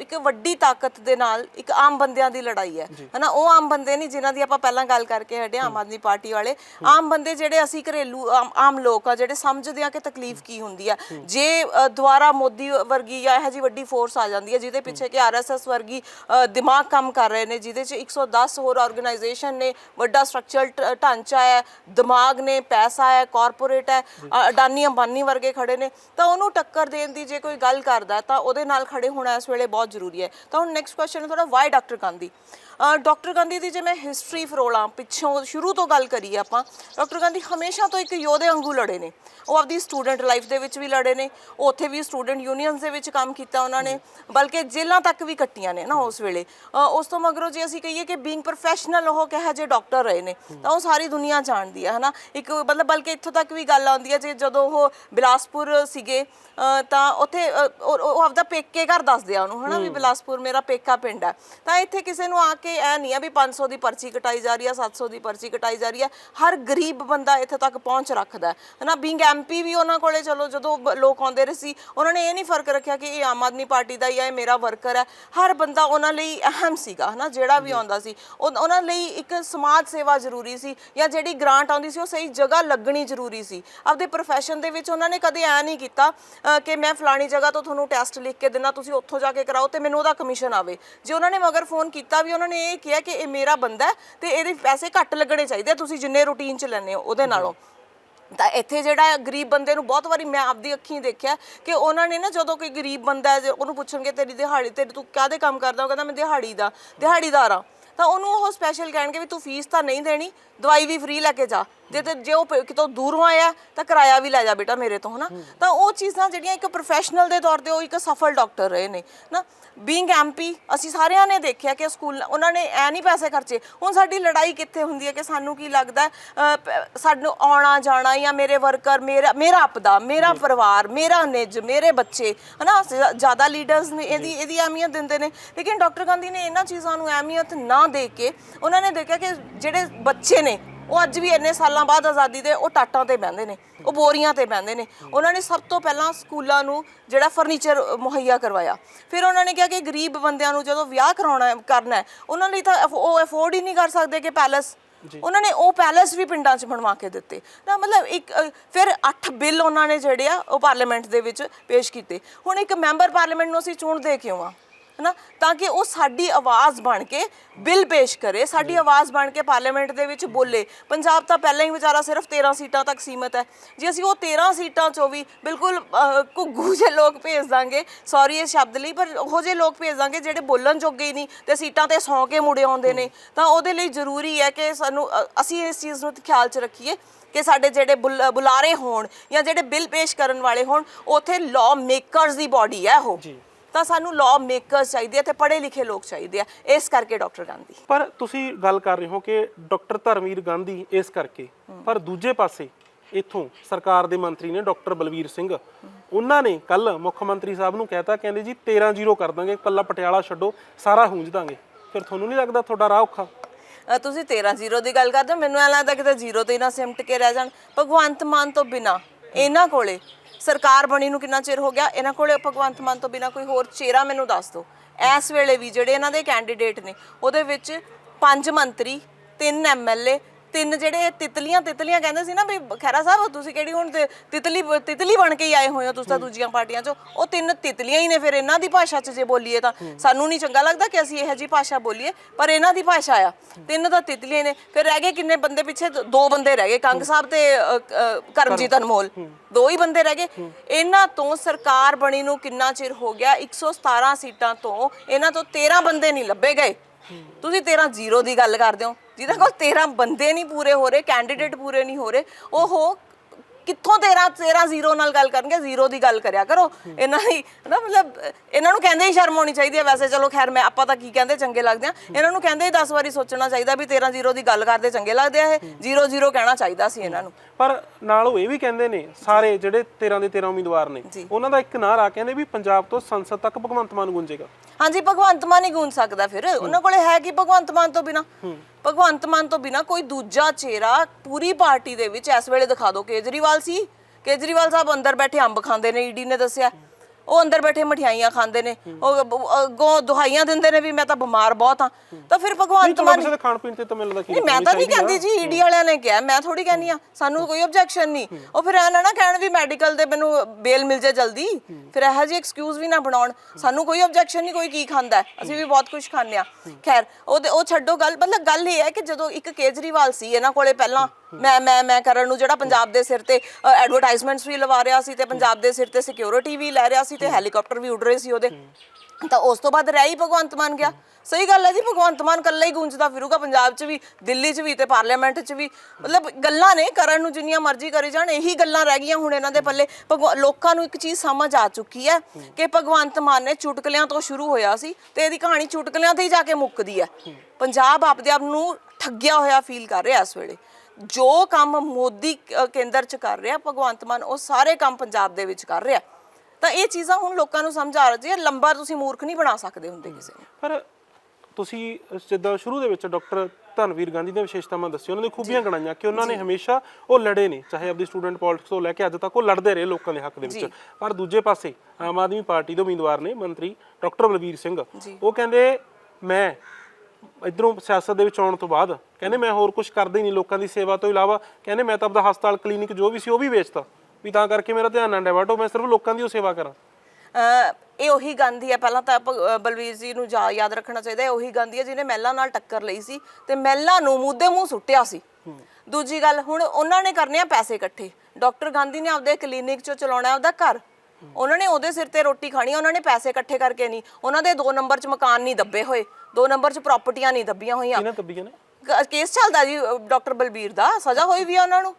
B: ਇੱਕ ਵੱਡੀ ਤਾਕਤ ਦੇ ਨਾਲ ਇੱਕ ਆਮ ਬੰਦਿਆਂ ਦੀ ਲੜਾਈ ਹੈ। ਹਨਾ ਉਹ ਆਮ ਬੰਦੇ ਨਹੀਂ ਜਿਨ੍ਹਾਂ ਦੀ ਆਪਾਂ ਪਹਿਲਾਂ ਗੱਲ ਕਰਕੇ ਹਟੇ ਆਮ ਆਦਮੀ ਪਾਰਟੀ ਵਾਲੇ। ਆਮ ਬੰਦੇ ਜਿਹੜੇ ਅਸੀਂ ਘਰੇਲੂ ਆਮ- ਲੋਕ ਆ ਜਿਹੜੇ ਸਮਝਦੇ ਆ ਕਿ ਤਕਲੀਫ ਕੀ ਹੁੰਦੀ ਆ। ਜੇ ਦੁਆਰਾ ਮੋਦੀ ਵਰਗੀ ਜਾਂ ਇਹੋ ਜੀ ਵੱਡੀ ਫੋਰਸ ਆ ਜਾਂਦੀ ਹੈ ਜਿਹਦੇ ਪਿੱਛੇ ਕਿ ਆਰਐਸਐਸ ਵਰਗੀ ਦਿਮਾਗ ਕੰਮ ਕਰ ਰਹੇ ਨੇ ਜਿਹਦੇ ਚ 110 ਹੋਰ ਆਰਗੇਨਾਈਜੇਸ਼ਨ ਨੇ ਵੱਡਾ ਸਟਰਕਚਰਲ ਢਾਂਚਾ ਹੈ ਦਿਮਾਗ ਨੇ ਪੈਸਾ ਹੈ ਕਾਰਪੋਰੇਟ ਹੈ ਅਡਾਨੀ ਅੰਬਾਨੀ ਵਰਗੇ ਖੜੇ ਨੇ ਤਾਂ ਉਹਨੂੰ ਟੱਕਰ ਦੇਣ ਦੀ ਜੇ ਕੋਈ ਗੱਲ ਕਰਦਾ ਤਾਂ ਉਹਦੇ ਨਾਲ ਖੜੇ ਹੋਣਾ ਇਸ ਵੇਲੇ ਬਹੁਤ ਜ਼ਰੂਰੀ ਹੈ। ਤਾਂ ਹੁਣ ਨੈਕਸਟ ਕੁਐਸਚਨ ਹੈ ਥੋੜਾ why doctor Gandhi? Doctor Gandhi ਦੀ ਜੇ ਮੈਂ ਹਿਸਟਰੀ ਫਰੋਲਾਂ, ਪਿੱਛੋਂ ਸ਼ੁਰੂ ਤੋਂ ਗੱਲ ਕਰੀਏ ਆਪਾਂ, ਡਾਕਟਰ ਗਾਂਧੀ ਹਮੇਸ਼ਾ ਤੋਂ ਇੱਕ ਯੋਧੇ ਵਾਂਗੂ ਲੜੇ ਨੇ। ਉਹ ਆਪਦੀ ਸਟੂਡੈਂਟ ਲਾਈਫ ਦੇ ਵਿੱਚ ਵੀ ਲੜੇ ਨੇ ਉਹ ਉੱਥੇ ਵੀ ਸਟੂਡੈਂਟ ਯੂਨੀਅਨਸ ਦੇ ਵਿੱਚ ਕੰਮ ਕੀਤਾ ਉਹਨਾਂ ਨੇ, ਬਲਕਿ ਜੇਲ੍ਹਾਂ ਤੱਕ ਵੀ ਕੱਟੀਆਂ ਨੇ ਨਾ ਉਸ ਵੇਲੇ। ਉਸ ਤੋਂ ਮਗਰੋਂ ਜੇ ਅਸੀਂ ਕਹੀਏ ਕਿ ਬੀਇੰਗ ਪ੍ਰੋਫੈਸ਼ਨਲ ਉਹ ਕਿਹਾ ਜੇ ਡਾਕਟਰ ਰਹੇ ਨੇ, ਤਾਂ ਉਹ ਸਾਰੀ ਦੁਨੀਆ ਜਾਣਦੀ ਹੈ ਹਨਾ? ਇੱਕ ਮਤਲਬ ਬਲਕਿ ਇੱਥੋਂ ਤੱਕ ਵੀ ਗੱਲ ਆਉਂਦੀ ਹੈ ਜੇ ਜਦੋਂ ਉਹ ਬਿਲਾਸਪੁਰ ਸੀਗੇ ਤਾਂ ਉੱਥੇ ਉਹ ਉਹ ਆਪਦਾ ਪੇਕੇ ਘਰ ਦੱਸਦੇ ਆ ਉਹਨੂੰ, ਹਨਾ? ਵੀ ਬਿਲਾਸਪੁਰ ਮੇਰਾ ਪੇਕਾ ਪਿੰਡ ਹੈ ਤਾਂ ਇੱਥੇ ਕਿਸੇ ਨੂੰ ਆ ਕੇ ਐ ਨਹੀਂ ਆ ਵੀ 500 ਦੀ ਪਰਚੀ ਕਟਾਈ ਜਾ ਰਹੀ ਹੈ 700 ਦੀ ਪਰਚੀ ਕਟਾਈ ਜਾ ਰਹੀ ਹੈ ਹਰ ਗਰੀਬ ਬੰਦਾ ਇੱਥੇ ਤੱਕ ਪਹੁੰਚ ਰੱਖਦਾ ਹੈ। ਹਨਾ ਬੀਇੰਗ ਐਮਪੀ ਵੀ ਉਹਨਾਂ ਕੋਲੇ ਚਲੋ ਜਦੋਂ ਲੋਕ ਆਉਂਦੇ ਰਹੇ ਸੀ ਉਹਨਾਂ ਨੇ ਇਹ ਨਹੀਂ ਫ਼ਰਕ ਰੱਖਿਆ ਕਿ ਇਹ ਆਮ ਆਦਮੀ ਪਾਰਟੀ ਦਾ ਜਾਂ ਇਹ ਮੇਰਾ ਵਰਕਰ ਹੈ। ਹਰ ਬੰਦਾ ਉਹਨਾਂ ਲਈ ਅਹਿਮ ਸੀਗਾ ਹਨਾ ਜਿਹੜਾ ਵੀ ਆਉਂਦਾ ਸੀ। ਉਹ- ਉਹਨਾਂ ਲਈ ਇੱਕ ਸਮਾਜ ਸੇਵਾ ਜ਼ਰੂਰੀ ਸੀ ਜਾਂ ਜਿਹੜੀ ਗ੍ਰਾਂਟ ਆਉਂਦੀ ਸੀ ਉਹ ਸਹੀ ਜਗ੍ਹਾ ਲੱਗਣੀ ਜ਼ਰੂਰੀ ਸੀ। ਆਪਦੇ ਪ੍ਰੋਫੈਸ਼ਨ ਦੇ ਵਿੱਚ ਉਹਨਾਂ ਨੇ ਕਦੇ ਐ ਨਹੀਂ ਕੀਤਾ ਕਿ ਮੈਂ ਫਲਾਣੀ ਜਗ੍ਹਾ ਤੋਂ ਤੁਹਾਨੂੰ ਟੈਸਟ ਲਿਖ ਕੇ ਦੇਣਾ ਤੁਸੀਂ ਉੱਥੋਂ ਜਾ ਕੇ ਕਰਾਓ ਤੇ ਮੈਨੂੰ ਉਹਦਾ ਕਮਿਸ਼ਨ ਆਵੇ। ਜੇ ਉਹਨਾਂ ਨੇ ਮਗਰ ਫੋਨ ਕੀਤਾ ਵੀ ਉਹਨਾਂ ਨੇ ਇਹ ਕਿਹਾ ਕਿ ਇਹ ਮੇਰਾ ਬੰਦਾ ਹੈ ਤੇ ਇਹਦੇ ਪੈਸੇ ਘੱਟ ਲੱਗਣੇ ਚਾਹੀਦੇ ਆ, ਤੁਸੀਂ ਜਿੰਨੇ ਰੂਟੀਨ 'ਚ ਲੈਂਦੇ ਹੋ ਉਹਦੇ ਨਾਲੋਂ। ਤਾਂ ਇੱਥੇ ਜਿਹੜਾ ਗਰੀਬ ਬੰਦੇ ਨੂੰ ਬਹੁਤ ਵਾਰੀ ਮੈਂ ਆਪਦੀ ਅੱਖੀਂ ਦੇਖਿਆ ਕਿ ਉਹਨਾਂ ਨੇ ਨਾ ਜਦੋਂ ਕੋਈ ਗਰੀਬ ਬੰਦਾ ਹੈ ਜੇ ਉਹਨੂੰ ਪੁੱਛਣਗੇ ਤੇਰੀ ਦਿਹਾੜੀ ਤੇ ਤੂੰ ਕਾਹਦੇ ਕੰਮ ਕਰਦਾ? ਉਹ ਕਹਿੰਦਾ ਮੈਂ ਦਿਹਾੜੀ ਦਾ ਦਿਹਾੜੀਦਾਰ ਆ ਤਾਂ ਉਹਨੂੰ ਉਹ ਸਪੈਸ਼ਲ ਕਹਿਣਗੇ ਵੀ ਤੂੰ ਫੀਸ ਤਾਂ ਨਹੀਂ ਦੇਣੀ ਦਵਾਈ ਵੀ ਫ੍ਰੀ ਲੈ ਕੇ ਜਾ। ਜੇ ਤੇ ਜੇ ਉਹ ਪ- ਕਿਤੋਂ ਦੂਰੋਂ ਆਇਆ ਤਾਂ ਕਿਰਾਇਆ ਵੀ ਲੈ ਜਾ ਬੇਟਾ ਮੇਰੇ ਤੋਂ ਹਨਾ? ਤਾਂ ਉਹ ਚੀਜ਼ਾਂ ਜਿਹੜੀਆਂ ਇੱਕ ਪ੍ਰੋਫੈਸ਼ਨਲ ਦੇ ਤੌਰ ਤੇ ਉਹ ਇੱਕ ਸਫਲ ਡਾਕਟਰ ਰਹੇ ਨੇ ਨਾ ਬੀਇੰਗ ਐਮਪੀ ਅਸੀਂ ਸਾਰਿਆਂ ਨੇ ਦੇਖਿਆ ਕਿ ਸਕੂਲ ਉਹਨਾਂ ਨੇ ਐ ਨਹੀਂ ਪੈਸੇ ਖਰਚੇ। ਹੁਣ ਸਾਡੀ ਲੜਾਈ ਕਿੱਥੇ ਹੁੰਦੀ ਹੈ ਕਿ ਸਾਨੂੰ ਕੀ ਲੱਗਦਾ ਹੈ, ਅਹ, ਪ- ਸਾਨੂੰ ਆਉਣਾ ਜਾਣਾ ਜਾਂ ਮੇਰੇ ਵਰਕਰ ਮੇਰਾ ਮੇਰਾ ਆਪਦਾ ਮੇਰਾ ਪਰਿਵਾਰ ਮੇਰਾ ਨਿੱਜ ਮੇਰੇ ਬੱਚੇ ਹਨਾ? ਜ਼ਿਆਦਾ ਲੀਡਰਸ ਨੇ ਇਹਦੀ ਇਹਦੀ ਅਹਿਮੀਅਤ ਦਿੰਦੇ ਨੇ। ਲੇਕਿਨ ਡਾਕਟਰ ਗਾਂਧੀ ਨੇ ਇਹਨਾਂ ਚੀਜ਼ਾਂ ਨੂੰ ਅਹਿਮੀਅਤ ਨਾ ਦੇ ਕੇ ਉਹਨਾਂ ਨੇ ਦੇਖਿਆ ਕਿ ਜਿਹੜੇ ਬੱਚੇ ਨੇ ਉਹ ਅੱਜ ਵੀ ਇੰਨੇ ਸਾਲਾਂ ਬਾਅਦ ਆਜ਼ਾਦੀ ਦੇ ਉਹ ਟਾਟਾਂ ਤੇ ਬਹਿੰਦੇ ਨੇ ਉਹ ਬੋਰੀਆਂ ਤੇ ਬਹਿੰਦੇ ਨੇ। ਉਹਨਾਂ ਨੇ ਸਭ ਤੋਂ ਪਹਿਲਾਂ ਸਕੂਲਾਂ ਨੂੰ ਜਿਹੜਾ ਫਰਨੀਚਰ ਮੁਹੱਈਆ ਕਰਵਾਇਆ। ਫਿਰ ਉਹਨਾਂ ਨੇ ਕਿਹਾ ਕਿ ਗਰੀਬ ਬੰਦਿਆਂ ਨੂੰ ਜਦੋਂ ਵਿਆਹ ਕਰਾਉਣਾ ਕਰਨਾ ਉਹਨਾਂ ਲਈ ਤਾਂ ਉਹ ਅਫੋਰਡ ਹੀ ਨਹੀਂ ਕਰ ਸਕਦੇ ਕਿ ਪੈਲਸ। ਉਹਨਾਂ ਨੇ ਉਹ ਪੈਲਸ ਵੀ ਪਿੰਡਾਂ 'ਚ ਬਣਵਾ ਕੇ ਦਿੱਤੇ। ਤਾਂ ਮਤਲਬ ਇੱਕ ਫਿਰ 8 ਬਿੱਲ ਉਹਨਾਂ ਨੇ ਜਿਹੜੇ ਆ ਉਹ ਪਾਰਲੀਮੈਂਟ ਦੇ ਵਿੱਚ ਪੇਸ਼ ਕੀਤੇ। ਹੁਣ ਇੱਕ ਮੈਂਬਰ ਪਾਰਲੀਮੈਂਟ ਨੂੰ ਅਸੀਂ ਚੁਣਦੇ ਕਿਉਂ ਆ ਹਨਾ? ਤਾਂ ਕਿ ਉਹ ਸਾਡੀ ਆਵਾਜ਼ ਬਣ ਕੇ ਬਿੱਲ ਪੇਸ਼ ਕਰੇ ਸਾਡੀ ਆਵਾਜ਼ ਬਣ ਕੇ ਪਾਰਲੀਮੈਂਟ ਦੇ ਵਿੱਚ ਬੋਲੇ। ਪੰਜਾਬ ਤਾਂ ਪਹਿਲਾਂ ਹੀ ਵਿਚਾਰਾ ਸਿਰਫ 13 ਸੀਟਾਂ ਤੱਕ ਸੀਮਤ ਹੈ। ਜੇ ਅਸੀਂ ਉਹ 13 ਸੀਟਾਂ ਚੋਂ ਵੀ ਬਿਲਕੁਲ ਘੁੱਗੂ ਜਿਹੇ ਲੋਕ ਭੇਜ ਦਾਂਗੇ ਸੌਰੀ ਇਹ ਸ਼ਬਦ ਲਈ ਪਰ ਉਹੋ ਜਿਹੇ ਲੋਕ ਭੇਜ ਦਾਂਗੇ ਜਿਹੜੇ ਬੋਲਣ ਜੋਗੇ ਹੀ ਨਹੀਂ ਤੇ ਸੀਟਾਂ ਤੇ ਸੌਂ ਕੇ ਮੁੜੇ ਆਉਂਦੇ ਨੇ। ਤਾਂ ਉਹਦੇ ਲਈ ਜ਼ਰੂਰੀ ਹੈ ਕਿ ਸਾਨੂੰ ਅਸੀਂ ਇਸ ਚੀਜ਼ ਨੂੰ ਖਿਆਲ 'ਚ ਰੱਖੀਏ ਕਿ ਸਾਡੇ ਜਿਹੜੇ ਬੁਲ- ਬੁਲਾਰੇ ਹੋਣ ਜਾਂ ਜਿਹੜੇ ਬਿੱਲ ਪੇਸ਼ ਕਰਨ ਵਾਲੇ ਹੋਣ ਉਥੇ ਲਾਅ ਮੇਕਰਸ ਦੀ ਬਾਡੀ ਹੈ ਉਹ।
A: ਜੀ।
B: ਤਾਂ ਸਾਨੂੰ ਲਾਅ ਮੇਕਰਸ ਚਾਹੀਦੇ ਆ ਤੇ ਪੜ੍ਹੇ ਲਿਖੇ ਲੋਕ ਚਾਹੀਦੇ ਆ। ਇਸ ਕਰਕੇ ਡਾਕਟਰ ਗਾਂਧੀ।
A: ਪਰ ਤੁਸੀਂ ਗੱਲ ਕਰ ਰਹੇ ਹੋ ਕਿ ਡਾਕਟਰ ਧਰਮਵੀਰ ਗਾਂਧੀ ਇਸ ਕਰਕੇ। ਪਰ ਦੂਜੇ ਪਾਸੇ ਇਥੋਂ ਸਰਕਾਰ ਦੇ ਮੰਤਰੀ ਨੇ ਡਾਕਟਰ ਬਲਵੀਰ ਸਿੰਘ। ਉਹਨਾਂ ਨੇ ਕੱਲ ਮੁੱਖ ਮੰਤਰੀ ਸਾਹਿਬ ਨੂੰ ਕਹਿਤਾ ਕਹਿੰਦੇ ਜੀ 13 ਜ਼ੀਰੋ ਕਰ ਦਾਂਗੇ ਕੱਲਾ ਪਟਿਆਲਾ ਛੱਡੋ ਸਾਰਾ ਹੂੰਜ ਦਾਂਗੇ। ਫਿਰ ਤੁਹਾਨੂੰ ਨਹੀਂ ਲੱਗਦਾ ਤੁਹਾਡਾ ਰਾਹ ਔਖਾ?
B: ਤੁਸੀਂ 13 ਜ਼ੀਰੋ ਦੀ ਗੱਲ ਕਰਦੇ ਹੋ ਮੈਨੂੰ ਐਂ ਲੱਗਦਾ ਕਿ ਜ਼ੀਰੋ ਤੇ ਹੀ ਨਾ ਸਿਮਟ ਕੇ ਰਹਿ ਜਾਣ। ਭਗਵੰਤ ਮਾਨ ਤੋਂ ਬਿਨਾ ਇਹਨਾਂ ਕੋਲੇ। ਸਰਕਾਰ ਬਣੀ ਨੂੰ ਕਿੰਨਾ ਚਿਰ ਹੋ ਗਿਆ? ਇਹਨਾਂ ਕੋਲੇ ਭਗਵੰਤ ਮਾਨ ਤੋਂ ਬਿਨਾ ਕੋਈ ਹੋਰ ਚਿਹਰਾ ਮੈਨੂੰ ਦੱਸ ਦਿਓ। ਇਸ ਵੇਲੇ ਵੀ ਜਿਹੜੇ ਇਹਨਾਂ ਦੇ ਕੈਂਡੀਡੇਟ ਨੇ, ਉਹਦੇ ਵਿੱਚ ਪੰਜ ਮੰਤਰੀ, ਤਿੰਨ ਐਮਐਲਏ ਤਿੰਨ ਜਿਹੜੇ ਤਿਤਲੀਆਂ ਤਿਤਲੀਆਂ ਕਹਿੰਦੇ ਸੀ ਨਾ ਵੀ ਖੈਰਾ ਸਾਹਿਬ ਤੁਸੀਂ ਕਿਹੜੀ ਹੁਣ ਤੇ ਤਿਤਲੀ ਤਿਤਲੀ ਬਣ ਕੇ ਹੀ ਆਏ ਹੋਏ ਹੋ ਤੁਸੀਂ ਤਾਂ ਦੂਜੀਆਂ ਪਾਰਟੀਆਂ 'ਚੋਂ। ਉਹ ਤਿੰਨ ਤਿਤਲੀਆਂ ਹੀ ਨੇ ਫਿਰ ਇਹਨਾਂ ਦੀ ਭਾਸ਼ਾ 'ਚ ਜੇ ਬੋਲੀਏ ਤਾਂ। ਸਾਨੂੰ ਨਹੀਂ ਚੰਗਾ ਲੱਗਦਾ ਕਿ ਅਸੀਂ ਇਹੋ ਜੀ ਭਾਸ਼ਾ ਬੋਲੀਏ ਪਰ ਇਹਨਾਂ ਦੀ ਭਾਸ਼ਾ ਆ। ਤਿੰਨ ਤਾਂ ਤਿਤਲੀਆਂ ਨੇ। ਫਿਰ ਰਹਿ ਗਏ ਕਿੰਨੇ ਬੰਦੇ ਪਿੱਛੇ? ਦ- ਬੰਦੇ ਰਹਿ ਗਏ ਕੰਗ ਸਾਹਿਬ ਤੇ ਕਰਮਜੀਤ ਅਨਮੋਲ। ਦੋ ਹੀ ਬੰਦੇ ਰਹਿ ਗਏ। ਇਹਨਾਂ ਤੋਂ ਸਰਕਾਰ ਬਣੀ ਨੂੰ ਕਿੰਨਾ ਚਿਰ ਹੋ ਗਿਆ? 117 ਸੀਟਾਂ ਤੋਂ ਇਹਨਾਂ ਤੋਂ 13 ਬੰਦੇ ਨਹੀਂ ਲੱਭੇ ਗਏ। ਤੁਸੀਂ 13 ਜ਼ੀਰੋ ਦੀ ਗੱਲ ਕਰਦੇ ਹੋ, ਜਿਹਦੇ ਕੋਲ 13 ਬੰਦੇ ਨਹੀਂ ਪੂਰੇ ਹੋ ਰਹੇ ਕੈਂਡੀਡੇਟ ਪੂਰੇ ਨਹੀਂ ਹੋ ਰਹੇ, ਉਹ ਕਿੱਥੋਂ 13 13 ਜ਼ੀਰੋ ਨਾਲ ਗੱਲ ਕਰਨਗੇ, ਜ਼ੀਰੋ ਦੀ ਗੱਲ ਕਰਿਆ ਕਰੋ। ਇਹਨਾਂ ਦੀ, ਨਾ ਮਤਲਬ, ਇਹਨਾਂ ਨੂੰ ਕਹਿੰਦੇ ਹੀ ਸ਼ਰਮ ਆਉਣੀ ਚਾਹੀਦੀ ਹੈ, ਵੈਸੇ ਚਲੋ ਖੈਰ ਮੈਂ, ਆਪਾਂ ਤਾਂ ਕੀ ਕਹਿੰਦੇ, ਚੰਗੇ ਲੱਗਦੇ ਆ ਇਹਨਾਂ ਨੂੰ ਕਹਿੰਦੇ ਹੀ 10 ਵਾਰੀ ਸੋਚਣਾ ਚਾਹੀਦਾ ਵੀ 13 ਜ਼ੀਰੋ ਦੀ ਗੱਲ ਕਰਦੇ, ਚੰਗੇ ਲੱਗਦੇ ਆ ਇਹ। ਜ਼ੀਰੋ ਜ਼ੀਰੋ ਕਹਿਣਾ ਚਾਹੀਦਾ ਸੀ ਇਹਨਾਂ ਨੂੰ।
A: ਪਰ ਨਾਲ ਉਹ ਇਹ ਵੀ ਕਹਿੰਦੇ ਨੇ ਸਾਰੇ ਜਿਹੜੇ 13 ਦੇ 13 ਉਮੀਦਵਾਰ ਨੇ। ਉਹਨਾਂ ਦਾ ਇੱਕ ਨਾਰਾ ਕਹਿੰਦੇ ਵੀ ਪੰਜਾਬ ਤੋਂ ਸੰਸਦ ਤੱਕ ਭਗਵੰਤ ਮਾਨ ਗੂੰਜੇਗਾ।
B: ਹਾਂਜੀ ਭਗਵੰਤ ਮਾਨ ਹੀ ਗੂੰਜ ਸਕਦਾ ਫਿਰ। ਉਹਨਾਂ ਕੋਲੇ ਹੈ ਕੀ ਭਗਵੰਤ ਮਾਨ ਤੋਂ ਬਿਨਾ? ਭਗਵੰਤ ਮਾਨ ਤੋਂ ਬਿਨਾ ਕੋਈ ਦੂਜਾ ਚਿਹਰਾ ਪੂਰੀ ਪਾਰਟੀ ਦੇ ਵਿੱਚ ਇਸ ਵੇਲੇ ਦਿਖਾ ਦਿਓ। ਕੇਜਰੀਵਾਲ ਸੀ। ਕੇਜਰੀਵਾਲ ਸਾਹਿਬ ਅੰਦਰ ਬੈਠੇ ਅੰਬ ਖਾਂਦੇ ਨੇ ਈਡੀ ਨੇ ਦੱਸਿਆ। ਉਹ ਅੰਦਰ ਬੈਠੇ ਮਠਿਆਈਆਂ ਖਾਂਦੇ ਨੇ ਉਹ ਅੱਗੋਂ ਦੁਹਾਈਆਂ ਦਿੰਦੇ ਨੇ ਵੀ ਮੈਂ ਤਾਂ ਬਿਮਾਰ ਬਹੁਤ ਆ ਤਾਂ ਫਿਰ ਭਗਵੰਤ ਮਾਨ
A: ਕਿਸੇ ਦੇ ਖਾਣ ਪੀਣ ਤੇ ਤਾਂ ਮੈਨੂੰ ਲੱਗਦਾ
B: ਨਹੀਂ ਮੈਂ ਤਾਂ ਨਹੀਂ ਕਹਿੰਦੀ ਜੀ ਈਡੀ ਵਾਲਿਆਂ ਨੇ ਕਿਹਾ ਮੈਂ ਥੋੜੀ ਕਹਿੰਦੀ ਆ ਸਾਨੂੰ ਕੋਈ ਆਬਜੈਕਸ਼ਨ ਨਹੀਂ। ਉਹ ਫਿਰ ਐ ਨਾ ਨਾ ਕਹਿਣ ਵੀ ਮੈਡੀਕਲ ਦੇ ਮੈਨੂੰ ਬੇਲ ਮਿਲ ਜਾ ਜਲਦੀ। ਫਿਰ ਇਹੋ ਜਿਹੀ ਐਕਸਕਿਊਜ਼ ਵੀ ਨਾ ਬਣਾਉਣ ਸਾਨੂੰ ਕੋਈ ਆਬਜੈਕਸ਼ਨ ਨਹੀਂ ਕੋਈ ਕੀ ਖਾਂਦਾ। ਅਸੀਂ ਵੀ ਬਹੁਤ ਕੁਝ ਖਾਂਦੇ ਆ ਖੈਰ ਉਹਦੇ ਉਹ ਛੱਡੋ ਗੱਲ ਮਤਲਬ ਗੱਲ ਇਹ ਹੈ ਕਿ ਜਦੋਂ ਇੱਕ ਕੇਜਰੀਵਾਲ ਸੀ ਇਹਨਾਂ ਕੋਲੇ ਪਹਿਲਾਂ ਮੈਂ ਮੈਂ ਮੈਂ ਕਰਨ ਨੂੰ ਜਿਹੜਾ ਪੰਜਾਬ ਦੇ ਸਿਰ ਤੇ ਐਡਵਰਟਾਈਜ਼ਮੈਂਟਸ ਵੀ ਲਵਾ ਰਿਹਾ ਸੀ ਤੇ ਪੰਜਾਬ ਦੇ ਸਿਰ ਤੇ ਸਿਕਿਉਰਿਟੀ ਵੀ ਲੈ ਰਿਹਾ ਸੀ ਤੇ ਹੈਲੀਕਾਪਟਰ ਵੀ ਉੱਡ ਰਹੇ ਸੀ ਉਹਦੇ। ਤਾਂ ਉਸ ਤੋਂ ਬਾਅਦ ਰਹਿ ਹੀ ਭਗਵੰਤ ਮਾਨ ਗਿਆ। ਸਹੀ ਗੱਲ ਹੈ ਜੀ, ਭਗਵੰਤ ਮਾਨ ਕੱਲਾ ਹੀ ਗੂੰਜਦਾ ਫਿਰੂਗਾ, ਪੰਜਾਬ 'ਚ ਵੀ, ਦਿੱਲੀ 'ਚ ਵੀ ਤੇ ਪਾਰਲੀਮੈਂਟ 'ਚ ਵੀ। ਮਤਲਬ ਗੱਲਾਂ ਨੇ ਕਰਨ ਨੂੰ ਜਿੰਨੀਆਂ ਮਰਜ਼ੀ ਕਰੀ ਜਾਣ, ਇਹੀ ਗੱਲਾਂ ਰਹਿ ਗਈਆਂ ਹੁਣ ਇਹਨਾਂ ਦੇ ਪੱਲੇ। ਭਗਵਾ- ਲੋਕਾਂ ਨੂੰ ਇੱਕ ਚੀਜ਼ ਸਮਝ ਆ ਚੁੱਕੀ ਹੈ ਕਿ ਭਗਵੰਤ ਮਾਨ ਨੇ ਚੁਟਕਲਿਆਂ ਤੋਂ ਸ਼ੁਰੂ ਹੋਇਆ ਸੀ ਤੇ ਇਹਦੀ ਕਹਾਣੀ ਚੁਟਕਲਿਆਂ ਤੇ ਹੀ ਜਾ ਕੇ ਮੁੱਕਦੀ ਹੈ। ਪੰਜਾਬ ਆਪਦੇ ਆਪ ਨੂੰ ਠੱਗਿਆ ਹੋਇਆ ਫੀਲ ਕਰ ਰਿਹਾ ਇਸ ਵੇਲੇ। ਜੋ ਕੰਮ ਮੋਦੀ ਕੇਂਦਰ 'ਚ ਕਰ ਰਿਹਾ ਭਗਵੰਤ ਮਾਨ ਉਹ ਸਾਰੇ ਕੰਮ ਪੰਜਾਬ ਦੇ ਵਿੱਚ ਕਰ ਰਿਹਾ। ਤਾਂ ਇਹ ਚੀਜ਼ਾਂ ਹੁਣ ਲੋਕਾਂ ਨੂੰ ਸਮਝ ਆ ਰਹੀ ਹੈ ਲੰਬਾ ਤੁਸੀਂ ਮੂਰਖ ਨਹੀਂ ਬਣਾ ਸਕਦੇ ਹੁੰਦੇ ਕਿਸੇ ਨੂੰ।
A: ਪਰ ਤੁਸੀਂ ਜਿੱਦਾਂ ਸ਼ੁਰੂ ਦੇ ਵਿੱਚ ਡਾਕਟਰ ਧਨਵੀਰ ਗਾਂਧੀ ਦੀਆਂ ਵਿਸ਼ੇਸ਼ਤਾਵਾਂ ਦੱਸੀਆਂ ਉਹਨਾਂ ਦੀਆਂ ਖੂਬੀਆਂ ਗਣਾਈਆਂ ਕਿ ਉਹਨਾਂ ਨੇ ਹਮੇਸ਼ਾ ਉਹ ਲੜੇ ਨੇ ਚਾਹੇ ਆਪਦੀ ਸਟੂਡੈਂਟ ਪੋਲਿਟਿਕਸ ਤੋਂ ਲੈ ਕੇ ਅੱਜ ਤੱਕ ਉਹ ਲੜਦੇ ਰਹੇ ਲੋਕਾਂ ਦੇ ਹੱਕ ਦੇ ਵਿੱਚ। ਪਰ ਦੂਜੇ ਪਾਸੇ ਆਮ ਆਦਮੀ ਪਾਰਟੀ ਦੇ ਉਮੀਦਵਾਰ ਨੇ ਮੰਤਰੀ ਡਾਕਟਰ ਬਲਬੀਰ ਸਿੰਘ। ਉਹ ਕਹਿੰਦੇ ਮੈਂ ਇਧਰੋਂ ਸਿਆਸਤ ਦੇ ਵਿੱਚ ਆਉਣ ਤੋਂ ਬਾਅਦ ਕਹਿੰਦੇ ਮੈਂ ਹੋਰ ਕੁਝ ਕਰਦਾ ਹੀ ਨਹੀਂ ਲੋਕਾਂ ਦੀ ਸੇਵਾ ਤੋਂ ਇਲਾਵਾ ਕਹਿੰਦੇ ਮੈਂ ਤਾਂ ਆਪਦਾ ਹਸਪਤਾਲ ਕਲੀਨਿਕ ਜੋ ਵੀ ਸੀ ਉਹ ਵੀ ਵੇਚਤਾ। ਵੀ ਤਾਂ ਕਰਕੇ ਮੇਰਾ ਧਿਆਨ ਨਾ ਡਾਇਵਰਟ ਹੋ ਮੈਂ ਸਿਰਫ ਲੋਕਾਂ ਦੀ ਉਹ ਸੇਵਾ ਕਰਾਂ।
B: ਇਹ ਉਹੀ ਗਾਂਧੀ ਹੈ ਪਹਿਲਾਂ ਤਾਂ ਬਲਵੀਰ ਜੀ ਨੂੰ ਯਾਦ ਰੱਖਣਾ ਚਾਹੀਦਾ ਹੈ ਉਹੀ ਗਾਂਧੀ ਹੈ ਜਿਹਨੇ ਮਹਿਲਾ ਨਾਲ ਟੱਕਰ ਲਈ ਸੀ ਤੇ ਮਹਿਲਾ ਨੂੰ ਮੂਧੇ ਮੂੰਹ ਸੁੱਟਿਆ ਸੀ। ਦੂਜੀ ਗੱਲ ਹੁਣ ਉਹਨਾਂ ਨੇ ਕਰਨੇ ਆ ਪੈਸੇ ਇਕੱਠੇ। ਡਾਕਟਰ ਗਾਂਧੀ ਨੇ ਆਪਦੇ ਕਲੀਨਿਕ ਚੋਂ ਚਲਾਉਣਾ ਉਹਦਾ ਘਰ। ਉਹਨਾਂ ਨੇ ਉਹਦੇ ਸਿਰ ਤੇ ਰੋਟੀ ਖਾਣੀ ਉਹਨਾਂ ਨੇ ਪੈਸੇ ਇਕੱਠੇ ਕਰਕੇ ਨਹੀਂ। ਉਹਨਾਂ ਦੇ ਦੋ ਨੰਬਰ 'ਚ ਮਕਾਨ ਨਹੀਂ ਦੱਬੇ ਹੋਏ। ਦੋ ਨੰਬਰ 'ਚ ਪ੍ਰਾਪਰਟੀਆਂ ਨਹੀਂ ਦੱਬੀਆਂ ਹੋਈਆਂ।
A: ਇਹਨਾਂ ਤੱਬੀਆਂ ਨੇ?
B: ਕ- ਕੇਸ ਚੱਲਦਾ ਜੀ ਡਾਕਟਰ ਬਲਬੀਰ ਦਾ। ਸਜ਼ਾ ਹੋਈ ਵੀ ਆ ਉਹਨਾਂ ਨੂੰ।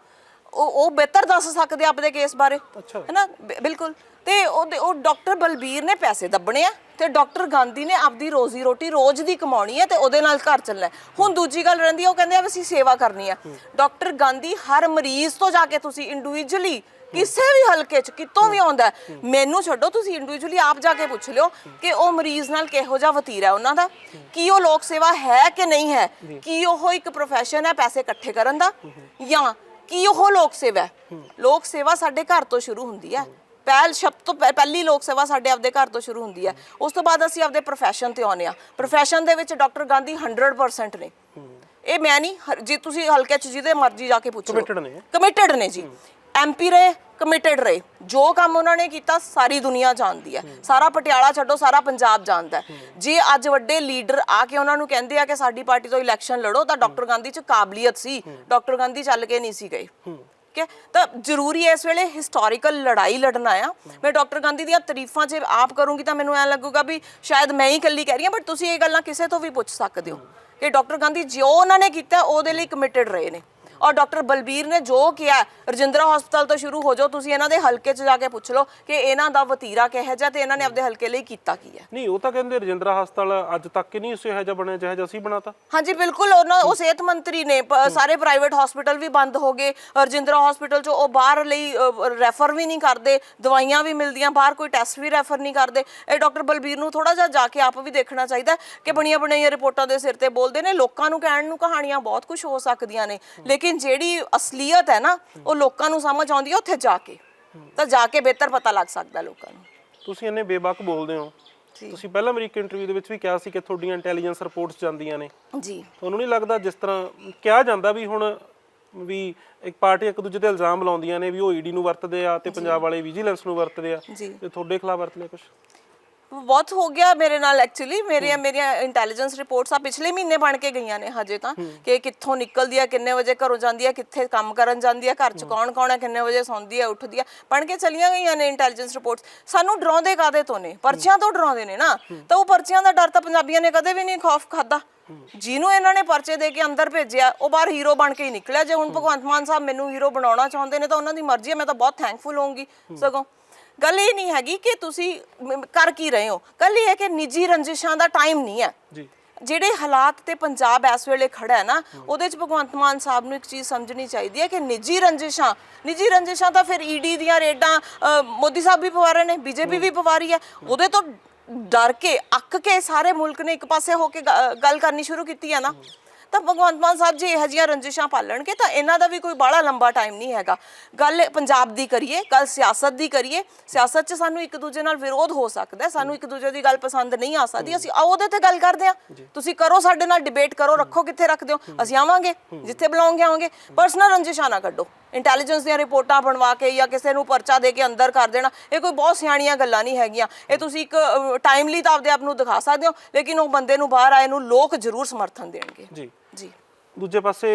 B: ਉਹ ਉਹ ਬਿਹਤਰ ਦੱਸ ਸਕਦੇ ਆ ਆਪਣੇ ਕੇਸ ਬਾਰੇ।
A: ਅੱਛਾ।
B: ਹੈਨਾ? ਬਿ- ਬਿਲਕੁਲ। ਤੇ ਉਹਦੇ ਉਹ ਡਾਕਟਰ ਬਲਬੀਰ ਨੇ ਪੈਸੇ ਦੱਬਣੇ ਆ ਤੇ ਡਾਕਟਰ ਗਾਂਧੀ ਨੇ ਆਪਦੀ ਰੋਜ਼ੀ ਰੋਟੀ ਰੋਜ਼ ਦੀ ਕਮਾਉਣੀ ਹੈ ਤੇ ਉਹਦੇ ਨਾਲ ਘਰ ਚੱਲਣਾ। ਹੈ। ਹੁਣ ਦੂਜੀ ਗੱਲ ਰਹਿੰਦੀ ਹੈ ਉਹ ਕਹਿੰਦੇ ਆ ਵੀ ਅਸੀਂ ਸੇਵਾ ਕਰਨੀ ਆ। ਡਾਕਟਰ ਗਾਂਧੀ ਹਰ ਮਰੀਜ਼ ਤੋਂ ਜਾ ਕੇ ਤੁਸੀਂ ਇੰਡੀਵਿਜੂਅਲੀ ਕਿਸੇ ਵੀ ਹਲਕੇ ਚ ਕਿਤੋਂ ਵੀ ਆਉਂਦਾ ਹੈ, ਮੈਨੂੰ ਛੱਡੋ ਤੁਸੀਂ ਇੰਡੀਵਿਜੂਅਲੀ ਆਪ ਜਾ ਕੇ ਪੁੱਛ ਲਿਓ ਕਿ ਉਹ ਮਰੀਜ਼ ਨਾਲ ਕਿਹੋ ਜਿਹਾ ਵਤੀਰਾ ਹੈ ਉਹਨਾਂ ਦਾ ਕੀ ਉਹ ਲੋਕ ਸੇਵਾ ਹੈ ਕਿ ਨਹੀਂ ਹੈ ਕੀ ਉਹ ਇੱਕ ਪ੍ਰੋਫੈਸ਼ਨ ਹੈ ਪੈਸੇ ਇਕੱਠੇ ਕਰਨ ਦਾ ਜਾਂ ਕੀ ਉਹ ਲੋਕ ਸੇਵਾ ਹੈ? ਲੋਕ ਸੇਵਾ ਸਾਡੇ ਘਰ ਤੋਂ ਸ਼ੁਰੂ ਹੁੰਦੀ ਹੈ। ਪਹਿਲ ਸ਼ਬਦ ਤੋਂ ਪਹਿ- ਪਹਿਲੀ ਲੋਕ ਸੇਵਾ ਸਾਡੇ ਆਪਦੇ ਘਰ ਤੋਂ ਸ਼ੁਰੂ ਹੁੰਦੀ ਹੈ। ਉਸ ਤੋਂ ਬਾਅਦ ਅਸੀਂ ਆਪਦੇ ਪ੍ਰੋਫੈਸ਼ਨ ਤੇ ਆਉਂਦੇ ਆ ਪ੍ਰੋਫੈਸ਼ਨ ਦੇ ਵਿੱਚ ਡਾਕਟਰ ਗਾਂਧੀ 100% ਨੇ। ਇਹ ਮੈਂ ਨਹੀਂ ਹਰ- ਜੇ ਤੁਸੀਂ ਹਲਕੇ ਚ ਜਿਹਦੇ ਮਰਜ਼ੀ ਜਾ ਕੇ ਪੁੱਛੋ
A: Committed ਨੇ।
B: ਕਮਿਟਡ ਨੇ ਜੀ। ਐਮਪੀ ਰਹੇ ਕਮਿਟਡ ਰਹੇ। ਜੋ ਕੰਮ ਉਹਨਾਂ ਨੇ ਕੀਤਾ, ਸਾਰੀ ਦੁਨੀਆ ਜਾਣਦੀ ਹੈ। ਸਾਰਾ ਪਟਿਆਲਾ ਛੱਡੋ, ਸਾਰਾ ਪੰਜਾਬ ਜਾਣਦਾ ਜੇ ਅੱਜ ਵੱਡੇ ਲੀਡਰ ਆ ਕੇ ਉਹਨਾਂ ਨੂੰ ਕਹਿੰਦੇ ਆ ਕਿ ਸਾਡੀ ਪਾਰਟੀ ਤੋਂ ਇਲੈਕਸ਼ਨ ਲੜੋ, ਤਾਂ ਡਾਕਟਰ ਗਾਂਧੀ 'ਚ ਕਾਬਲੀਅਤ ਸੀ। ਡਾਕਟਰ ਗਾਂਧੀ ਚੱਲ ਕੇ ਨਹੀਂ ਸੀ ਗਏ। ਠੀਕ ਹੈ? ਤਾਂ ਜ਼ਰੂਰੀ ਹੈ ਇਸ ਵੇਲੇ ਹਿਸਟੋਰੀਕਲ ਲੜਾਈ ਲੜਨਾ ਆ। ਮੈਂ ਡਾਕਟਰ ਗਾਂਧੀ ਦੀਆਂ ਤਾਰੀਫਾਂ ਜੇ ਆਪ ਕਰੂੰਗੀ, ਤਾਂ ਮੈਨੂੰ ਐ ਲੱਗੂਗਾ ਵੀ ਸ਼ਾਇਦ ਮੈਂ ਹੀ ਇਕੱਲੀ ਕਹਿ ਰਹੀ ਹਾਂ ਬਟ ਤੁਸੀਂ ਇਹ ਗੱਲਾਂ ਕਿਸੇ ਤੋਂ ਵੀ ਪੁੱਛ ਸਕਦੇ ਹੋ। ਕਿ ਡਾਕਟਰ ਗਾਂਧੀ ਜੋ ਉਹਨਾਂ ਨੇ ਕੀਤਾ, ਉਹਦੇ ਲਈ ਕਮਿਟਡ ਰਹੇ ਨੇ। ਔਰ ਡਾਕਟਰ ਬਲਬੀਰ ਨੇ ਜੋ ਕਿਹਾ ਰਜਿੰਦਰਾ ਹਸਪਤਾਲ ਤੋਂ ਸ਼ੁਰੂ ਹੋ ਜਾਓ ਤੁਸੀਂ ਇਹਨਾਂ ਦੇ ਹਲਕੇ 'ਚ ਜਾ ਕੇ ਪੁੱਛ ਲਓ ਕਿ ਇਹਨਾਂ ਦਾ ਵਤੀਰਾ ਕਿਹੋ ਜਿਹਾ ਤੇ ਇਹਨਾਂ ਨੇ ਆਪਦੇ ਹਲਕੇ ਲਈ ਕੀਤਾ ਕੀ ਹੈ।
A: ਨਹੀਂ ਉਹ ਤਾਂ ਕਹਿੰਦੇ ਰਜਿੰਦਰਾ ਹਸਪਤਾਲ ਅੱਜ ਤੱਕ ਹੀ ਨਹੀਂ ਉਸ ਇਹੋ ਜਿਹਾ ਬਣਿਆ ਜਿਹੋ ਜਿਹਾ ਅਸੀਂ ਬਣਾਤਾ।
B: ਹਾਂਜੀ ਬਿਲਕੁਲ ਉਹਨਾਂ ਉਹ ਸਿਹਤ ਮੰਤਰੀ ਨੇ ਪ- ਸਾਰੇ ਪ੍ਰਾਈਵੇਟ ਹਸਪੀਟਲ ਵੀ ਬੰਦ ਹੋ ਗਏ ਰਜਿੰਦਰਾ ਹਸਪੀਟਲ ਚੋਂ ਉਹ ਬਾਹਰ ਲਈ ਰੈਫਰ ਵੀ ਨਹੀਂ ਕਰਦੇ ਦਵਾਈਆਂ ਵੀ ਮਿਲਦੀਆਂ ਬਾਹਰ ਕੋਈ ਟੈਸਟ ਵੀ ਰੈਫਰ ਨਹੀਂ ਕਰਦੇ। ਇਹ ਡਾਕਟਰ ਬਲਬੀਰ ਨੂੰ ਥੋੜਾ ਜਿਹਾ ਜਾ ਕੇ ਆਪ ਵੀ ਦੇਖਣਾ ਚਾਹੀਦਾ ਹੈ ਕਿ ਬਣੀਆਂ ਬਣਾਈਆਂ ਰਿਪੋਰਟਾਂ ਦੇ ਸਿਰ ਤੇ ਬੋਲਦੇ ਨੇ ਲੋਕਾਂ ਨੂੰ ਕਹਿਣ ਨੂੰ ਕਹਾਣੀਆਂ ਬਹੁਤ ਕੁਝ ਹੋ ਸਕਦੀਆਂ ਨੇ ਲੇਕਿਨ ਜਿਹੜੀ ਅਸਲੀਅਤ ਹੈ ਨਾ ਉਹ ਲੋਕਾਂ ਨੂੰ ਸਮਝ ਆਉਂਦੀ ਹੈ ਉੱਥੇ ਜਾ ਕੇ। ਤਾਂ ਜਾ ਕੇ ਬਿਹਤਰ ਪਤਾ ਲੱਗ ਸਕਦਾ ਲੋਕਾਂ ਨੂੰ।
A: ਤੁਸੀਂ ਇੰਨੇ ਬੇਬਾਕ ਬੋਲਦੇ ਹੋ। ਤੁਸੀਂ ਪਹਿਲਾਂ ਮੇਰੀ ਇੱਕ ਇੰਟਰਵਿਊ ਦੇ ਵਿੱਚ ਵੀ ਕਿਹਾ ਸੀ ਕਿ ਤੁਹਾਡੀਆਂ ਇੰਟੈਲੀਜੈਂਸ ਰਿਪੋਰਟਸ ਜਾਂਦੀਆਂ ਨੇ।
B: ਜੀ।
A: ਤੁਹਾਨੂੰ ਨਹੀਂ ਲੱਗਦਾ ਜਿਸ ਤਰ੍ਹਾਂ ਕਿਹਾ ਜਾਂਦਾ ਵੀ ਹੁਣ ਵੀ ਇੱਕ ਪਾਰਟੀ ਇੱਕ ਦੂਜੇ ਤੇ ਇਲਜ਼ਾਮ ਲਾਉਂਦੀਆਂ ਨੇ ਵੀ ਉਹ ਈਡੀ ਨੂੰ ਵਰਤਦੇ ਆ ਤੇ ਪੰਜਾਬ ਵਾਲੇ ਵਿਜੀਲੈਂਸ ਨੂੰ ਵਰਤਦੇ ਆ। ਤੇ ਤੁਹਾਡੇ ਖਿਲਾਫ ਵਰਤ ਲਿਆ ਕੁਝ
B: ਬਹੁਤ ਹੋ ਗਿਆ ਮੇਰੇ ਨਾਲ ਐਕਚੁਅਲੀ ਮੇਰੀਆਂ ਮੇਰੀਆਂ ਇੰਟੈਲੀਜੈਂਸ ਰਿਪੋਰਟਸ ਆ ਪਿਛਲੇ ਮਹੀਨੇ ਬਣ ਕੇ ਗਈਆਂ ਨੇ ਹਜੇ ਤਾਂ। ਕਿ ਕਿੱਥੋਂ ਨਿਕਲਦੀ ਆ ਕਿੰਨੇ ਵਜੇ ਘਰੋਂ ਜਾਂਦੀ ਆ ਕਿੱਥੇ ਕੰਮ ਕਰਨ ਜਾਂਦੀ ਆ ਘਰ ਚ ਕੌਣ ਕੌਣ ਆ ਕਿੰਨੇ ਵਜੇ ਸੌਂਦੀ ਆ ਉੱਠਦੀ ਆ। ਬਣ ਕੇ ਚਲੀਆਂ ਗਈਆਂ ਨੇ ਇੰਟੈਲੀਜੈਂਸ ਰਿਪੋਰਟਸ ਸਾਨੂੰ ਡਰਾਉਂਦੇ ਕਾਦੇ ਤੋਂ ਨੇ? ਪਰਚੀਆਂ ਤੋਂ ਡਰਾਉਂਦੇ ਨੇ ਨਾ। ਤਾਂ ਉਹ ਪਰਚੀਆਂ ਦਾ ਡਰ ਤਾਂ ਪੰਜਾਬੀਆਂ ਨੇ ਕਦੇ ਵੀ ਨਹੀਂ ਖੌਫ ਖਾਦਾ ਜਿਹਨੂੰ ਇਹਨਾਂ ਨੇ ਪਰਚੇ ਦੇ ਕੇ ਅੰਦਰ ਭੇਜਿਆ ਉਹ ਬਾਹਰ ਹੀਰੋ ਬਣ ਕੇ ਹੀ ਨਿਕਲਿਆ। ਜੇ ਹੁਣ ਭਗਵੰਤ ਮਾਨ ਸਾਹਿਬ ਮੈਨੂੰ ਹੀਰੋ ਬਣਾਉਣਾ ਚਾਹੁੰਦੇ ਨੇ ਤਾਂ ਉਹਨਾਂ ਦੀ ਮਰਜ਼ੀ ਹੈ ਮੈਂ ਤਾਂ ਬਹੁਤ ਥੈਂਕਫੁਲ ਹੋਊਂਗੀ ਸਗੋਂ। ਗੱਲ ਇਹ ਨਹੀਂ ਹੈਗੀ ਕਿ ਤੁਸੀਂ ਮ- ਕਰ ਕੀ ਰਹੇ ਹੋ। ਗੱਲ ਇਹ ਹੈ ਕਿ ਨਿੱਜੀ ਰੰਜਿਸ਼ਾਂ ਦਾ ਟਾਈਮ ਨਹੀਂ ਹੈ।
A: ਜੀ।
B: ਜਿਹੜੇ ਹਾਲਾਤ ਤੇ ਪੰਜਾਬ ਇਸ ਵੇਲੇ ਖੜਾ ਹੈ ਨਾ ਉਹਦੇ ਚ ਭਗਵੰਤ ਮਾਨ ਸਾਹਿਬ ਨੂੰ ਇੱਕ ਚੀਜ਼ ਸਮਝਣੀ ਚਾਹੀਦੀ ਹੈ ਕਿ ਨਿੱਜੀ ਰੰਜਿਸ਼ਾਂ ਨਿੱਜੀ ਰੰਜਿਸ਼ਾਂ ਤਾਂ ਫਿਰ ਈਡੀ ਦੀਆਂ ਰੇਡਾਂ ਅ, ਮੋਦੀ ਸਾਹਿਬ ਵੀ ਪਵਾ ਰਹੇ ਨੇ ਬੀਜੇਪੀ ਵੀ ਪਵਾ ਰਹੀ ਹੈ। ਉਹਦੇ ਤੋਂ ਡਰ ਕੇ ਅੱਕ ਕੇ ਸਾਰੇ ਮੁਲਕ ਨੇ ਇੱਕ ਪਾਸੇ ਹੋ ਕੇ ਗ- ਗੱਲ ਕਰਨੀ ਸ਼ੁਰੂ ਕੀਤੀ ਹੈ ਨਾ। ਤਾਂ ਭਗਵੰਤ ਮਾਨ ਸਾਹਿਬ ਜੀ ਇਹੋ ਜਿਹੀਆਂ ਰੰਜਿਸ਼ਾਂ ਪਾਲਣਗੇ ਤਾਂ ਇਹਨਾਂ ਦਾ ਵੀ ਕੋਈ ਬਾਹਲਾ ਲੰਬਾ ਟਾਈਮ ਨਹੀਂ ਹੈਗਾ। ਗੱਲ ਪੰਜਾਬ ਦੀ ਕਰੀਏ ਗੱਲ ਸਿਆਸਤ ਦੀ ਕਰੀਏ ਸਿਆਸਤ 'ਚ ਸਾਨੂੰ ਇੱਕ ਦੂਜੇ ਨਾਲ ਵਿਰੋਧ ਹੋ ਸਕਦਾ ਸਾਨੂੰ ਇੱਕ ਦੂਜੇ ਦੀ ਗੱਲ ਪਸੰਦ ਨਹੀਂ ਆ ਸਕਦੀ। ਅਸੀਂ ਆਓ ਉਹਦੇ ਤੇ ਗੱਲ ਕਰਦੇ ਹਾਂ। ਤੁਸੀਂ ਕਰੋ ਸਾਡੇ ਨਾਲ ਡਿਬੇਟ ਕਰੋ ਰੱਖੋ ਕਿੱਥੇ ਰੱਖਦੇ ਹੋ? ਅਸੀਂ ਆਵਾਂਗੇ ਜਿੱਥੇ ਬੁਲਾਉਂਗੇ ਆਵਾਂਗੇ। ਪਰਸਨਲ ਰੰਜਿਸ਼ਾਂ ਨਾ ਕੱਢੋ। ਇੰਟੈਲੀਜੈਂਸ ਦੀਆਂ ਰਿਪੋਰਟਾਂ ਬਣਵਾ ਕੇ ਜਾਂ ਕਿਸੇ ਨੂੰ ਪਰਚਾ ਦੇ ਕੇ ਅੰਦਰ ਕਰ ਦੇਣਾ ਇਹ ਕੋਈ ਬਹੁਤ ਸਿਆਣੀਆਂ ਗੱਲਾਂ ਨਹੀਂ ਹੈਗੀਆਂ। ਇਹ ਤੁਸੀਂ ਇੱਕ ਟਾਈਮਲੀ ਤਾਂ ਆਪਦੇ ਆਪ ਨੂੰ ਦਿਖਾ ਸਕਦੇ ਹੋ ਲੇਕਿਨ ਉਹ ਬੰਦੇ ਨੂੰ ਬਾਹਰ ਆਏ ਨੂੰ ਲੋਕ ਜ਼ਰੂਰ ਸਮਰਥਨ ਦੇਣਗੇ।
A: ਜੀ।
B: ਜੀ।
A: ਦੂਜੇ ਪਾਸੇ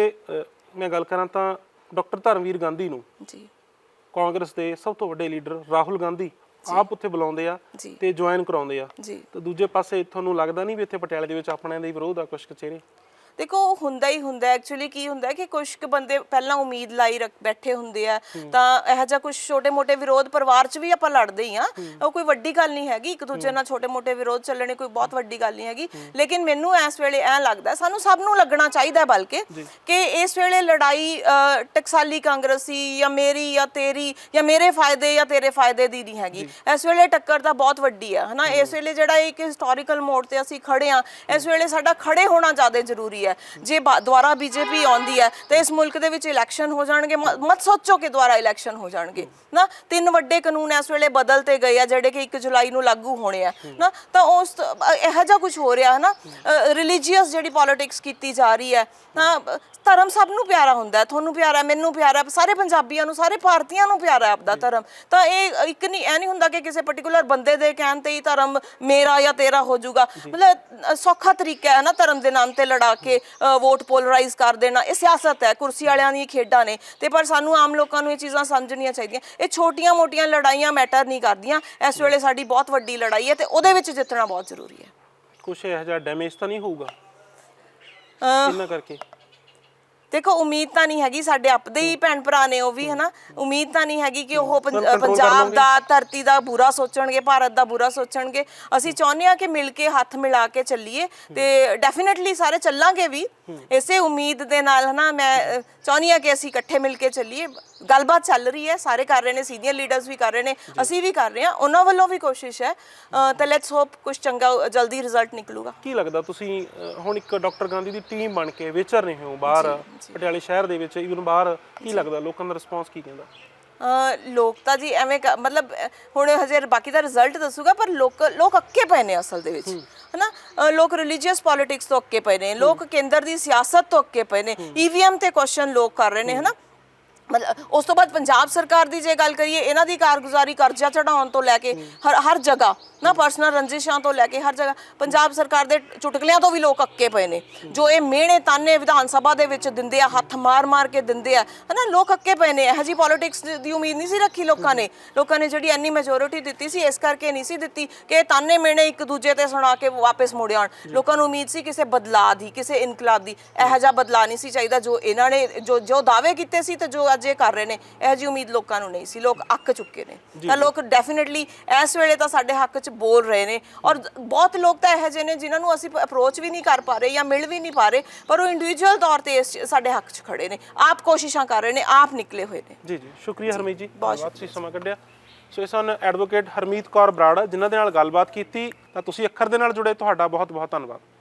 A: ਮੈਂ ਗੱਲ ਕਰਾਂ ਤਾਂ ਡਾਕਟਰ ਧਰਮਵੀਰ ਗਾਂਧੀ ਨੂੰ
B: ਜੀ।
A: ਕਾਂਗਰਸ ਦੇ ਸਭ ਤੋਂ ਵੱਡੇ ਲੀਡਰ ਰਾਹੁਲ ਗਾਂਧੀ ਆਪ ਉੱਥੇ ਬੁਲਾਉਂਦੇ ਆ। ਤੇ ਜੁਆਇਨ ਕਰਾਉਂਦੇ ਆ। ਤੇ ਦੂਜੇ ਪਾਸੇ ਤੁਹਾਨੂੰ ਲੱਗਦਾ ਨਹੀਂ ਵੀ ਇੱਥੇ ਪਟਿਆਲੇ ਦੇ ਵਿੱਚ ਆਪਣਿਆਂ ਦਾ ਵਿਰੋਧ ਆ ਕੁਝ ਕਚੇਰੇ
B: ਦੇਖੋ ਉਹ ਹੁੰਦਾ ਹੀ ਹੁੰਦਾ ਐਕਚੁਅਲੀ ਕੀ ਹੁੰਦਾ ਕਿ ਕੁਝ ਕੁ ਬੰਦੇ ਪਹਿਲਾਂ ਉਮੀਦ ਲਾਈ ਰੱਖ ਬੈਠੇ ਹੁੰਦੇ ਆ। ਤਾਂ ਇਹੋ ਜਿਹਾ ਕੁਝ ਛੋਟੇ-ਮੋਟੇ ਵਿਰੋਧ ਪਰਿਵਾਰ 'ਚ ਵੀ ਆਪਾਂ ਲੜਦੇ ਹੀ ਆ ਉਹ ਕੋਈ ਵੱਡੀ ਗੱਲ ਨਹੀਂ ਹੈਗੀ। ਇੱਕ ਦੂਜੇ ਨਾਲ ਛੋਟੇ-ਮੋਟੇ ਵਿਰੋਧ ਚੱਲਣੇ ਕੋਈ ਬਹੁਤ ਵੱਡੀ ਗੱਲ ਨਹੀਂ ਹੈਗੀ। ਲੇਕਿਨ ਮੈਨੂੰ ਇਸ ਵੇਲੇ ਐ ਲੱਗਦਾ ਸਾਨੂੰ ਸਭ ਨੂੰ ਲੱਗਣਾ ਚਾਹੀਦਾ ਬਲਕਿ ਕਿ ਇਸ ਵੇਲੇ ਲੜਾਈ ਟਕਸਾਲੀ ਕਾਂਗਰਸੀ ਜਾਂ ਮੇਰੀ ਜਾਂ ਤੇਰੀ ਜਾਂ ਮੇਰੇ ਫਾਇਦੇ ਜਾਂ ਤੇਰੇ ਫਾਇਦੇ ਦੀ ਨਹੀਂ ਹੈਗੀ। ਇਸ ਵੇਲੇ ਟੱਕਰ ਤਾਂ ਬਹੁਤ ਵੱਡੀ ਹੈ ਹਨਾ? ਇਸ ਵੇਲੇ ਜਿਹੜਾ ਇੱਕ ਹਿਸਟੋਰੀਕਲ ਮੋੜ ਤੇ ਅਸੀਂ ਖੜੇ ਆ ਇਸ ਵੇਲੇ ਸਾਡਾ ਖੜੇ ਹੋਣਾ ਜ਼ਿਆਦਾ ਜ਼ਰੂਰੀ ਹੈ। ਜੇ ਬਾ- ਦੁਬਾਰਾ ਬੀਜੇਪੀ ਆਉਂਦੀ ਹੈ ਤਾਂ ਇਸ ਮੁਲਕ ਦੇ ਵਿੱਚ ਇਲੈਕਸ਼ਨ ਹੋ ਜਾਣਗੇ। ਮਤ ਸੋਚੋ ਕਿ ਦੁਬਾਰਾ ਇਲੈਕਸ਼ਨ ਹੋ ਜਾਣਗੇ। ਨਾ ਤਿੰਨ ਵੱਡੇ ਕਾਨੂੰਨ ਇਸ ਵੇਲੇ ਬਦਲਤੇ ਗਏ ਆ ਜਿਹੜੇ ਕਿ 1 ਜੁਲਾਈ ਨੂੰ ਲਾਗੂ ਹੋਣੇ ਆ। ਨਾ ਤਾਂ ਉਸ ਇਹੋ ਜਿਹਾ ਕੁਝ ਹੋ ਰਿਹਾ ਹੈ ਨਾ? ਰਿਲੀਜੀਅਸ ਜਿਹੜੀ ਪੋਲਿਟਿਕਸ ਕੀਤੀ ਜਾ ਰਹੀ ਹੈ ਤਾਂ ਧਰਮ ਸਭ ਨੂੰ ਪਿਆਰਾ ਹੁੰਦਾ ਤੁਹਾਨੂੰ ਪਿਆਰਾ ਹੈ, ਮੈਨੂੰ ਪਿਆਰਾ ਹੈ, ਸਾਰੇ ਪੰਜਾਬੀਆਂ ਨੂੰ ਸਾਰੇ ਭਾਰਤੀਆਂ ਨੂੰ ਪਿਆਰਾ ਆਪਦਾ ਧਰਮ। ਤਾਂ ਇਹ ਇੱਕ ਨਹੀਂ ਇਹ ਨਹੀਂ ਹੁੰਦਾ ਕਿ ਕਿਸੇ ਪਾਰਟਿਕੂਲਰ ਬੰਦੇ ਦੇ ਕਹਿਣ ਤੇ ਹੀ ਧਰਮ ਮੇਰਾ ਜਾਂ ਤੇਰਾ ਹੋ ਜਾਊਗਾ। ਮਤਲਬ ਸੌਖਾ ਤਰੀਕਾ ਹੈ ਨਾ ਧਰਮ ਦੇ ਨਾਮ ਤੇ ਲੜਾ ਕੇ ਅ, ਵੋਟ ਪੋਲਰਾਈਜ਼ ਕਰ ਦੇਣਾ। ਇਹ ਸਿਆਸਤ ਹੈ ਕੁਰਸੀ ਵਾਲਿਆਂ ਦੀਆਂ ਖੇਡਾਂ ਨੇ। ਤੇ ਪਰ ਸਾਨੂੰ ਆਮ ਲੋਕਾਂ ਨੂੰ ਇਹ ਚੀਜ਼ਾਂ ਸਮਝਣੀਆਂ ਚਾਹੀਦੀਆਂ। ਇਹ ਛੋਟੀਆਂ-ਮੋਟੀਆਂ ਲੜਾਈਆਂ ਮੈਟਰ ਨਹੀਂ ਕਰਦੀਆਂ। ਇਸ ਵੇਲੇ ਸਾਡੀ ਬਹੁਤ ਵੱਡੀ ਲੜਾਈ ਹੈ ਤੇ ਉਹਦੇ ਵਿੱਚ ਜਿੱਤਣਾ ਬਹੁਤ ਜ਼ਰੂਰੀ ਹੈ।
A: ਕੁਛ ਇਹੋ ਜਿਹਾ ਡੈਮੇਜ ਤਾਂ ਨਹੀਂ ਹੋਊਗਾ? ਇਹਨਾਂ ਕਰਕੇ।
B: ਦੇਖੋ ਉਮੀਦ ਤਾਂ ਨਹੀਂ ਹੈਗੀ ਸਾਡੇ ਆਪਦੇ ਹੀ ਭੈਣ ਭਰਾ ਨੇ ਉਹ ਵੀ ਹਨਾ? ਉਮੀਦ ਤਾਂ ਨਹੀਂ ਹੈਗੀ ਕਿ ਉਹ ਪੰ- ਪੰਜਾਬ। ਦਾ ਧਰਤੀ ਦਾ ਬੁਰਾ ਸੋਚਣਗੇ ਭਾਰਤ ਦਾ ਬੁਰਾ ਸੋਚਣਗੇ। ਅਸੀਂ ਚਾਹੁੰਦੇ ਹਾਂ ਕਿ ਮਿਲ ਕੇ ਹੱਥ ਮਿਲਾ ਕੇ ਚੱਲੀਏ ਤੇ ਡੈਫੀਨਿਟਲੀ ਸਾਰੇ ਚੱਲਾਂਗੇ ਵੀ। ਇਸੇ ਉਮੀਦ ਦੇ ਨਾਲ ਹਨਾ ਮੈਂ ਅ, ਚਾਹੁੰਦੀ ਹਾਂ ਕਿ ਅਸੀਂ ਇਕੱਠੇ ਮਿਲ ਕੇ ਚੱਲੀਏ। ਗੱਲਬਾਤ ਚੱਲ ਰਹੀ ਹੈ ਸਾਰੇ ਕਰ ਰਹੇ ਨੇ ਸੀਨੀਅਰ ਲੀਡਰਸ ਵੀ ਕਰ ਰਹੇ ਨੇ ਅਸੀਂ ਵੀ ਕਰ ਰਹੇ ਹਾਂ। ਉਹਨਾਂ ਵੱਲੋਂ ਵੀ ਕੋਸ਼ਿਸ਼ ਹੈ ਅ, ਤਾਂ ਲੈਟਸ ਹੋਪ ਕੁਝ ਚੰਗਾ ਜਲਦੀ ਰਿਜ਼ਲਟ ਨਿਕਲੂਗਾ।
A: ਕੀ ਲੱਗਦਾ ਤੁਸੀਂ ਅਹ, ਹੁਣ ਇੱਕ ਡਾਕਟਰ ਗਾਂਧੀ ਦੀ ਟੀਮ ਬਣ ਕੇ ਵਿਚਰ ਰਹੇ ਹੋ ਬਾਹਰ? ਪਟਿਆਲੇ ਸ਼ਹਿਰ ਦੇ ਵਿੱਚ ਇਵਨ ਬਾਹਰ ਕੀ ਲੱਗਦਾ? ਲੋਕਾਂ ਦਾ ਰਿਸਪਾਂਸ ਕੀ ਕਹਿੰਦਾ?
B: ਅ, ਲੋਕ ਤਾਂ ਜੀ ਐਵੇਂ ਕ- ਮਤਲਬ ਅ, ਹੁਣ ਹਜੇ ਬਾਕੀ ਦਾ ਰਿਜ਼ਲਟ ਦੱਸੂਗਾ ਪਰ ਲੋਕ ਲੋਕ ਅੱਕੇ ਪਏ ਨੇ ਅਸਲ ਦੇ ਵਿੱਚ। ਹਨਾ? ਅ, ਲੋਕ ਰਿਲੀਜੀਅਸ ਪੋਲਿਟਿਕਸ ਤੋਂ ਅੱਕੇ ਪਏ ਨੇ। ਲੋਕ ਕੇਂਦਰ ਦੀ ਸਿਆਸਤ ਤੋਂ ਅੱਕੇ ਪਏ ਨੇ। ਈਵੀਐਮ ਤੇ ਕੁਐਸਚਨ ਲੋਕ ਕਰ ਰਹੇ ਨੇ ਹਨਾ? ਉਸ ਤੋਂ ਬਾਅਦ ਪੰਜਾਬ ਸਰਕਾਰ ਦੀ ਜੇ ਗੱਲ ਕਰੀਏ, ਇਹਨਾਂ ਦੀ ਕਾਰਗੁਜ਼ਾਰੀ ਕਰਜ਼ਾ ਚੜਾਉਣ ਤੋਂ ਲੈ ਕੇ ਹਰ ਹਰ ਜਗ੍ਹਾ, ਨਾ ਪਰਸਨਲ ਰੰਜਿਸ਼ਾਂ ਤੋਂ ਲੈ ਕੇ ਹਰ ਜਗ੍ਹਾ, ਪੰਜਾਬ ਸਰਕਾਰ ਦੇ ਚੁਟਕਲਿਆਂ ਤੋਂ ਵੀ ਲੋਕ ਅੱਕੇ ਪਏ ਨੇ। ਜੋ ਇਹ ਮਿਹਣੇ ਤਾਨੇ ਵਿਧਾਨ ਸਭਾ ਦੇ ਵਿੱਚ ਦਿੰਦੇ ਆ, ਹੱਥ ਮਾਰ ਮਾਰ ਕੇ ਦਿੰਦੇ ਆ, ਹਨਾ, ਲੋਕ ਅੱਕੇ ਪਏ ਨੇ। ਇਹੋ ਜੀ ਪੋਲਿਟਿਕਸ ਦੀ ਉਮੀਦ ਨਹੀਂ ਸੀ ਰੱਖੀ ਲੋਕਾਂ ਨੇ। ਲੋਕਾਂ ਨੇ ਜਿਹੜੀ ਇੰਨੀ ਮੈਜੋਰਿਟੀ ਦਿੱਤੀ ਸੀ, ਇਸ ਕਰਕੇ ਨਹੀਂ ਸੀ ਦਿੱਤੀ ਕਿ ਇਹ ਤਾਨੇ ਮਿਹਣੇ ਇੱਕ ਦੂਜੇ ਤੇ ਸੁਣਾ ਕੇ ਵਾਪਸ ਮੁੜ ਆਉਣ। ਲੋਕਾਂ ਨੂੰ ਉਮੀਦ ਸੀ ਕਿਸੇ ਬਦਲਾਅ ਦੀ, ਕਿਸੇ ਇਨਕਲਾਬ ਦੀ, ਇਹੋ ਜਿਹਾ ਬਦਲਾਅ ਨਹੀਂ ਸੀ ਚਾਹੀਦਾ ਜੋ ਇਹਨਾਂ ਨੇ, ਜੋ ਜੋ ਦਾਅਵੇ ਕੀਤੇ ਸੀ ਤੇ ਜੋ ਅੱਜ ਇਹ ਕਰ ਰਹੇ ਨੇ ਇਹੋ ਜੀ ਉਮੀਦ ਲੋਕਾਂ ਨੂੰ ਨਹੀਂ ਸੀ ਲੋਕ ਅੱਕ ਚੁੱਕੇ ਨੇ। ਤਾਂ ਲੋਕ ਡੈਫੀਨਿਟਲੀ ਇਸ ਵੇਲੇ ਤਾਂ ਸਾਡੇ ਹੱਕ 'ਚ ਬੋਲ ਰਹੇ ਨੇ ਔਰ ਬਹੁਤ ਲੋਕ ਤਾਂ ਇਹੋ ਜਿਹੇ ਨੇ ਜਿਨ੍ਹਾਂ ਨੂੰ ਅਸੀਂ ਅਪਰੋਚ ਵੀ ਨਹੀਂ ਕਰ ਪਾ ਰਹੇ ਜਾਂ ਮਿਲ ਵੀ ਨਹੀਂ ਪਾ ਰਹੇ ਪਰ ਉਹ ਇੰਡੀਵਿਜੂਅਲ ਤੌਰ ਤੇ ਇਸ ਸਾਡੇ ਹੱਕ 'ਚ ਖੜੇ ਨੇ। ਆਪ ਕੋਸ਼ਿਸ਼ਾਂ ਕਰ ਰਹੇ ਨੇ ਆਪ ਨਿਕਲੇ ਹੋਏ ਨੇ।
A: ਜੀ ਜੀ। ਸ਼ੁਕਰੀਆ ਹਰਮੀਤ ਜੀ। ਧੰਨਵਾਦ ਤੁਸੀਂ ਸਮਾਂ ਕੱਢਿਆ। ਸੋ ਇਹ ਸਨ ਐਡਵੋਕੇਟ ਹਰਮੀਤ ਕੌਰ ਬਰਾੜ ਜਿਨ੍ਹਾਂ ਦੇ ਨਾਲ ਗੱਲਬਾਤ ਕੀਤੀ। ਤਾਂ ਤੁਸੀਂ ਅੱਖਰ ਦੇ ਨਾਲ ਜੁੜੇ ਤੁਹਾਡਾ ਬਹੁਤ ਬਹੁਤ ਧੰਨਵਾਦ।